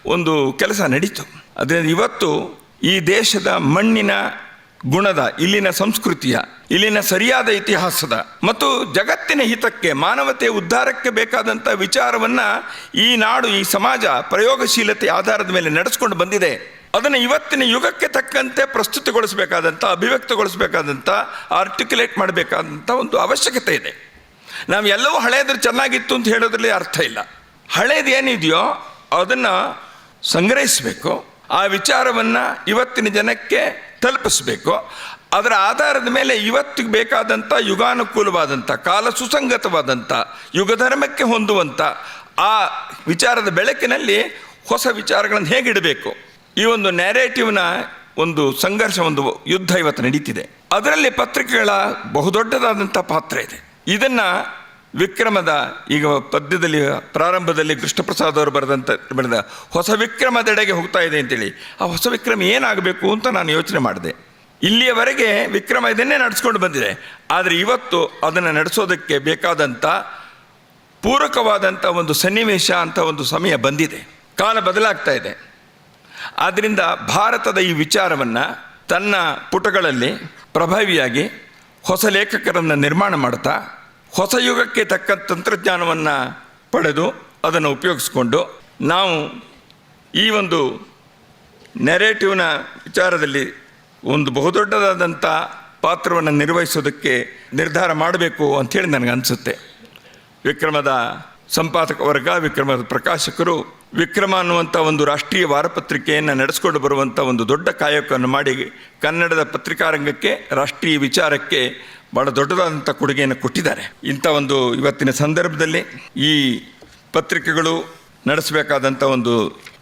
ಒಂದು ಕೆಲಸ ನಡೀತು. ಅದರಿಂದ ಇವತ್ತು ಈ ದೇಶದ ಮಣ್ಣಿನ ಗುಣದ, ಇಲ್ಲಿನ ಸಂಸ್ಕೃತಿಯ, ಇಲ್ಲಿನ ಸರಿಯಾದ ಇತಿಹಾಸದ ಮತ್ತು ಜಗತ್ತಿನ ಹಿತಕ್ಕೆ ಮಾನವತೆಯ ಉದ್ಧಾರಕ್ಕೆ ಬೇಕಾದಂಥ ವಿಚಾರವನ್ನು ಈ ನಾಡು, ಈ ಸಮಾಜ ಪ್ರಯೋಗಶೀಲತೆ ಆಧಾರದ ಮೇಲೆ ನಡೆಸ್ಕೊಂಡು ಬಂದಿದೆ. ಅದನ್ನು ಇವತ್ತಿನ ಯುಗಕ್ಕೆ ತಕ್ಕಂತೆ ಪ್ರಸ್ತುತಗೊಳಿಸಬೇಕಾದಂಥ ಅಭಿವ್ಯಕ್ತಗೊಳಿಸಬೇಕಾದಂಥ ಆರ್ಟಿಕ್ಯುಲೇಟ್ ಮಾಡಬೇಕಾದಂಥ ಒಂದು ಅವಶ್ಯಕತೆ ಇದೆ. ನಾವು ಎಲ್ಲವೂ ಹಳೆಯದ್ರ ಚೆನ್ನಾಗಿತ್ತು ಅಂತ ಹೇಳೋದ್ರಲ್ಲಿ ಅರ್ಥ ಇಲ್ಲ. ಹಳೇದು ಏನಿದೆಯೋ ಅದನ್ನು ಸಂಗ್ರಹಿಸಬೇಕು, ಆ ವಿಚಾರವನ್ನು ಇವತ್ತಿನ ಜನಕ್ಕೆ ತಲುಪಿಸಬೇಕು. ಅದರ ಆಧಾರದ ಮೇಲೆ ಇವತ್ತಿಗೆ ಬೇಕಾದಂಥ ಯುಗಾನುಕೂಲವಾದಂಥ ಕಾಲ ಸುಸಂಗತವಾದಂಥ ಯುಗಧರ್ಮಕ್ಕೆ ಹೊಂದುವಂಥ ಆ ವಿಚಾರದ ಬೆಳಕಿನಲ್ಲಿ ಹೊಸ ವಿಚಾರಗಳನ್ನು ಹೇಗಿಡಬೇಕು? ಈ ಒಂದು ನ್ಯಾರೇಟಿವ್ನ ಒಂದು ಸಂಘರ್ಷ, ಒಂದು ಯುದ್ಧ ಇವತ್ತು ನಡೀತಿದೆ. ಅದರಲ್ಲಿ ಪತ್ರಿಕೆಗಳ ಬಹುದೊಡ್ಡದಾದಂಥ ಪಾತ್ರ ಇದೆ. ಇದನ್ನು ವಿಕ್ರಮದ ಈಗ ಪದ್ಯದಲ್ಲಿ, ಪ್ರಾರಂಭದಲ್ಲಿ ಕೃಷ್ಣಪ್ರಸಾದ್ ಅವರು ಬರೆದಂಥ, ಬರೆದ ಹೊಸ ವಿಕ್ರಮದೆಡೆಗೆ ಹೋಗ್ತಾ ಇದೆ ಅಂತೇಳಿ. ಆ ಹೊಸ ವಿಕ್ರಮ ಏನಾಗಬೇಕು ಅಂತ ನಾನು ಯೋಚನೆ ಮಾಡಿದೆ. ಇಲ್ಲಿಯವರೆಗೆ ವಿಕ್ರಮ ಇದನ್ನೇ ನಡೆಸ್ಕೊಂಡು ಬಂದಿದೆ. ಆದರೆ ಇವತ್ತು ಅದನ್ನು ನಡೆಸೋದಕ್ಕೆ ಬೇಕಾದಂಥ ಪೂರಕವಾದಂಥ ಒಂದು ಸನ್ನಿವೇಶ ಅಂತ ಒಂದು ಸಮಯ ಬಂದಿದೆ. ಕಾಲ ಬದಲಾಗ್ತಾ ಇದೆ. ಆದ್ದರಿಂದ ಭಾರತದ ಈ ವಿಚಾರವನ್ನು ತನ್ನ ಪುಟಗಳಲ್ಲಿ ಪ್ರಭಾವಿಯಾಗಿ ಹೊಸ ಲೇಖಕರನ್ನು ನಿರ್ಮಾಣ ಮಾಡ್ತಾ, ಹೊಸ ಯುಗಕ್ಕೆ ತಕ್ಕ ತಂತ್ರಜ್ಞಾನವನ್ನು ಪಡೆದು ಅದನ್ನು ಉಪಯೋಗಿಸ್ಕೊಂಡು ನಾವು ಈ ಒಂದು ನೆರೇಟಿವ್ನ ವಿಚಾರದಲ್ಲಿ ಒಂದು ಬಹುದೊಡ್ಡದಾದಂಥ ಪಾತ್ರವನ್ನು ನಿರ್ವಹಿಸೋದಕ್ಕೆ ನಿರ್ಧಾರ ಮಾಡಬೇಕು ಅಂಥೇಳಿ ನನಗನ್ಸುತ್ತೆ ವಿಕ್ರಮದ ಸಂಪಾದಕ ವರ್ಗ, ವಿಕ್ರಮದ ಪ್ರಕಾಶಕರು ವಿಕ್ರಮ ಅನ್ನುವಂಥ ಒಂದು ರಾಷ್ಟ್ರೀಯ ವಾರಪತ್ರಿಕೆಯನ್ನು ನಡೆಸ್ಕೊಂಡು ಬರುವಂಥ ಒಂದು ದೊಡ್ಡ ಕಾಯಕವನ್ನು ಮಾಡಿ ಕನ್ನಡದ ಪತ್ರಿಕಾರಂಗಕ್ಕೆ, ರಾಷ್ಟ್ರೀಯ ವಿಚಾರಕ್ಕೆ ಭಾಳ ದೊಡ್ಡದಾದಂಥ ಕೊಡುಗೆಯನ್ನು ಕೊಟ್ಟಿದ್ದಾರೆ. ಇಂಥ ಒಂದು ಇವತ್ತಿನ ಸಂದರ್ಭದಲ್ಲಿ ಈ ಪತ್ರಿಕೆಗಳು ನಡೆಸಬೇಕಾದಂಥ ಒಂದು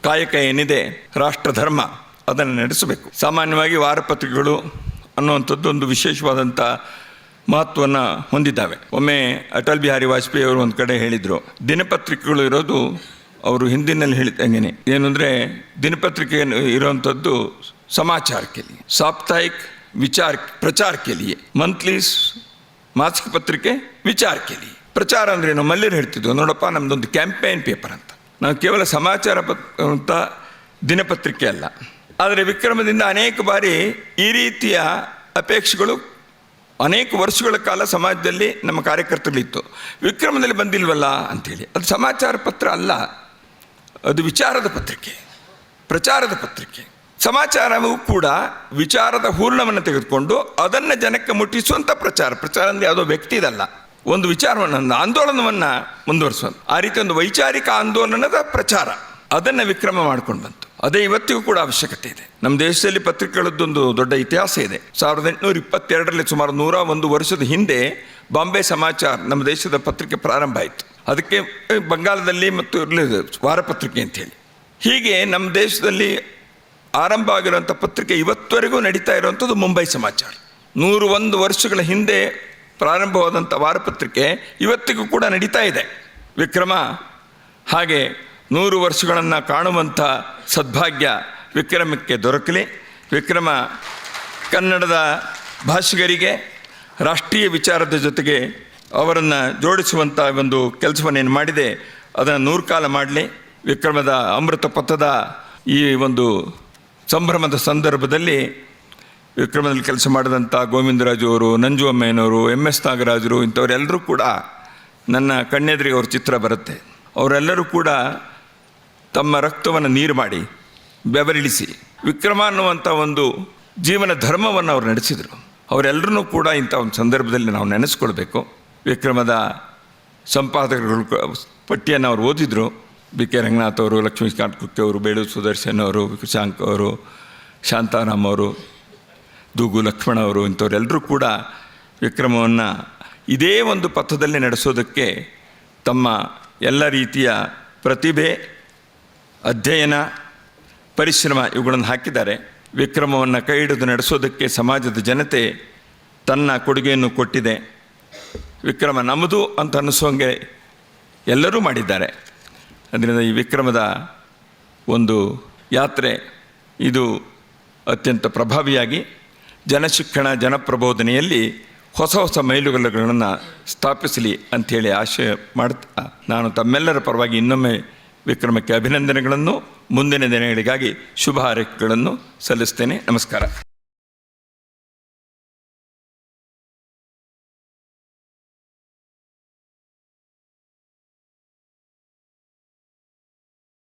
ಕಾಯಕ ಏನಿದೆ, ರಾಷ್ಟ್ರ ಧರ್ಮ ಅದನ್ನು ನಡೆಸಬೇಕು. ಸಾಮಾನ್ಯವಾಗಿ ವಾರಪತ್ರಿಕೆಗಳು ಅನ್ನುವಂಥದ್ದು ಒಂದು ವಿಶೇಷವಾದಂಥ ಮಹತ್ವವನ್ನು ಹೊಂದಿದ್ದಾವೆ. ಒಮ್ಮೆ ಅಟಲ್ ಬಿಹಾರಿ ವಾಜಪೇಯಿ ಅವರು ಒಂದು ಕಡೆ ಹೇಳಿದರು, ದಿನಪತ್ರಿಕೆಗಳು ಇರೋದು ಅವರು ಹಿಂದಿನಲ್ಲಿ ಹೇಳಿದಂಗೇನೆ ಏನು ಅಂದರೆ ದಿನಪತ್ರಿಕೆ ಇರೋವಂಥದ್ದು ಸಮಾಚಾರಕ್ಕೆ ಸಾಪ್ತಾಹಿಕ ವಿಚಾರ ಪ್ರಚಾರಕ್ಕೆ ಮಂತ್ಲಿ ಮಾಸಿಕ ಪತ್ರಿಕೆ ವಿಚಾರಕ್ಕೆಲಿ ಪ್ರಚಾರ ಅಂದರೆ ನಮ್ಮ ಮಲ್ಲಿರು ಹೇಳ್ತಿದ್ವು, ನೋಡಪ್ಪ ನಮ್ಮದೊಂದು ಕ್ಯಾಂಪೇನ್ ಪೇಪರ್ ಅಂತ. ನಾವು ಕೇವಲ ಸಮಾಚಾರ ಅಂತ ದಿನಪತ್ರಿಕೆ ಅಲ್ಲ. ಆದರೆ ವಿಕ್ರಮದಿಂದ ಅನೇಕ ಬಾರಿ ಈ ರೀತಿಯ ಅಪೇಕ್ಷೆಗಳು ಅನೇಕ ವರ್ಷಗಳ ಕಾಲ ಸಮಾಜದಲ್ಲಿ ನಮ್ಮ ಕಾರ್ಯಕರ್ತರಲ್ಲಿತ್ತು ವಿಕ್ರಮದಲ್ಲಿ ಬಂದಿಲ್ವಲ್ಲ ಅಂಥೇಳಿ ಅದು ಸಮಾಚಾರ ಪತ್ರ ಅಲ್ಲ. ಅದು ವಿಚಾರದ ಪತ್ರಿಕೆ, ಪ್ರಚಾರದ ಪತ್ರಿಕೆ. ಸಮಾಚಾರವೂ ಕೂಡ ವಿಚಾರದ ಹೂರ್ಣವನ್ನು ತೆಗೆದುಕೊಂಡು ಅದನ್ನು ಜನಕ್ಕೆ ಮುಟ್ಟಿಸುವಂಥ ಪ್ರಚಾರ. ಪ್ರಚಾರ ಅಂದರೆ ಯಾವುದೋ ವ್ಯಕ್ತಿದಲ್ಲ ಒಂದು ವಿಚಾರವನ್ನು, ಒಂದು ಆಂದೋಲನವನ್ನು ಮುಂದುವರಿಸುವಂಥ ಆ ರೀತಿ ಒಂದು ವೈಚಾರಿಕ ಆಂದೋಲನದ ಪ್ರಚಾರ. ಅದನ್ನು ವಿಕ್ರಮ ಮಾಡ್ಕೊಂಡು ಬಂತು ಅದೇ ಇವತ್ತಿಗೂ ಕೂಡ ಅವಶ್ಯಕತೆ ಇದೆ. ನಮ್ಮ ದೇಶದಲ್ಲಿ ಪತ್ರಿಕೆಗಳದ್ದೊಂದು ದೊಡ್ಡ ಇತಿಹಾಸ ಇದೆ. ಸಾವಿರದ ಎಂಟುನೂರ ಇಪ್ಪತ್ತೆರಡರಲ್ಲಿ ಸುಮಾರು ನೂರ ಒಂದು ವರ್ಷದ ಹಿಂದೆ ಬಾಂಬೆ ಸಮಾಚಾರ ನಮ್ಮ ದೇಶದ ಪತ್ರಿಕೆ ಪ್ರಾರಂಭ ಆಯಿತು. ಅದಕ್ಕೆ ಬಂಗಾಳದಲ್ಲಿ ಮತ್ತು ವಾರಪತ್ರಿಕೆ ಅಂತೇಳಿ. ಹೀಗೆ ನಮ್ಮ ದೇಶದಲ್ಲಿ ಆರಂಭ ಆಗಿರುವಂಥ ಪತ್ರಿಕೆ ಇವತ್ತವರೆಗೂ ನಡೀತಾ ಇರುವಂಥದ್ದು ಮುಂಬೈ ಸಮಾಚಾರ. ನೂರು ಒಂದು ವರ್ಷಗಳ ಹಿಂದೆ ಪ್ರಾರಂಭವಾದಂಥ ವಾರಪತ್ರಿಕೆ ಇವತ್ತಿಗೂ ಕೂಡ ನಡೀತಾ ಇದೆ. ವಿಕ್ರಮ, ಹಾಗೆ ನೂರು ವರ್ಷಗಳನ್ನು ಕಾಣುವಂಥ ಸದ್ಭಾಗ್ಯ ವಿಕ್ರಮಕ್ಕೆ ದೊರಕಲಿ. ವಿಕ್ರಮ, ಕನ್ನಡದ ಭಾಷಿಗರಿಗೆ, ರಾಷ್ಟ್ರೀಯ ವಿಚಾರದ ಜೊತೆಗೆ ಅವರನ್ನು ಜೋಡಿಸುವಂಥ ಒಂದು ಕೆಲಸವನ್ನೇನು ಮಾಡಿದೆ, ಅದನ್ನು ನೂರು ಕಾಲ ಮಾಡಲಿ. ವಿಕ್ರಮದ ಅಮೃತ ಪಥದ ಈ ಒಂದು ಸಂಭ್ರಮದ ಸಂದರ್ಭದಲ್ಲಿ ವಿಕ್ರಮದಲ್ಲಿ ಕೆಲಸ ಮಾಡಿದಂಥ ಗೋವಿಂದರಾಜು ಅವರು, ನಂಜು ಅಮ್ಮೇನವರು ಎಂ ಎಸ್ ನಾಗರಾಜರು, ಇಂಥವರೆಲ್ಲರೂ ಕೂಡ ನನ್ನ ಕಣ್ಣೆದುರಿಗೆ ಅವ್ರ ಚಿತ್ರ ಬರುತ್ತೆ. ಅವರೆಲ್ಲರೂ ಕೂಡ ತಮ್ಮ ರಕ್ತವನ್ನು ನೀರು ಮಾಡಿ ಬೆವರಿಳಿಸಿ ವಿಕ್ರಮ ಅನ್ನುವಂಥ ಒಂದು ಜೀವನ ಧರ್ಮವನ್ನು ಅವರು ನಡೆಸಿದರು. ಅವರೆಲ್ಲರೂ ಕೂಡ ಇಂಥ ಒಂದು ಸಂದರ್ಭದಲ್ಲಿ ನಾವು ನೆನೆಸ್ಕೊಳ್ಬೇಕು. ವಿಕ್ರಮದ ಸಂಪಾದಕರು ಪಟ್ಟಿಯನ್ನು ಅವರು ಓದಿದರು. ಬಿ ಕೆ ರಂಗನಾಥ್ ಅವರು ಲಕ್ಷ್ಮೀಕಾಂತ್ ಕುಕ್ಕೆ ಅವರು ಬೇಳು ಸುದರ್ಶನ್ ಅವರು ಶಾಂಕ್ ಅವರು, ಶಾಂತಾರಾಮ್ ಅವರು, ದೂಗು ಲಕ್ಷ್ಮಣ ಅವರು ಇಂಥವರೆಲ್ಲರೂ ಕೂಡ ವಿಕ್ರಮವನ್ನು ಇದೇ ಒಂದು ಪಥದಲ್ಲಿ ನಡೆಸೋದಕ್ಕೆ ತಮ್ಮ ಎಲ್ಲ ರೀತಿಯ ಪ್ರತಿಭೆ, ಅಧ್ಯಯನ, ಪರಿಶ್ರಮ ಇವುಗಳನ್ನು ಹಾಕಿದ್ದಾರೆ. ವಿಕ್ರಮವನ್ನು ಕೈ ಹಿಡಿದು ನಡೆಸೋದಕ್ಕೆ ಸಮಾಜದ ಜನತೆ ತನ್ನ ಕೊಡುಗೆಯನ್ನು ಕೊಟ್ಟಿದೆ. ವಿಕ್ರಮ ನಮ್ಮದು ಅಂತ ಅನ್ನಿಸೋಂಗೆ ಎಲ್ಲರೂ ಮಾಡಿದ್ದಾರೆ. ಅದರಿಂದ ಈ ವಿಕ್ರಮದ ಒಂದು ಯಾತ್ರೆ ಇದು ಅತ್ಯಂತ ಪ್ರಭಾವಿಯಾಗಿ ಜನಶಿಕ್ಷಣ, ಜನಪ್ರಬೋಧನೆಯಲ್ಲಿ ಹೊಸ ಹೊಸ ಮೈಲುಗಲ್ಲುಗಳನ್ನು ಸ್ಥಾಪಿಸಲಿ ಅಂಥೇಳಿ ಆಶಯ ಮಾಡ್ತಾ, ನಾನು ತಮ್ಮೆಲ್ಲರ ಪರವಾಗಿ ಇನ್ನೊಮ್ಮೆ ವಿಕ್ರಮಕ್ಕೆ ಅಭಿನಂದನೆಗಳನ್ನು, ಮುಂದಿನ ದಿನಗಳಿಗಾಗಿ ಶುಭ ಹಾರೈಕೆಗಳನ್ನು ಸಲ್ಲಿಸ್ತೇನೆ. ನಮಸ್ಕಾರ.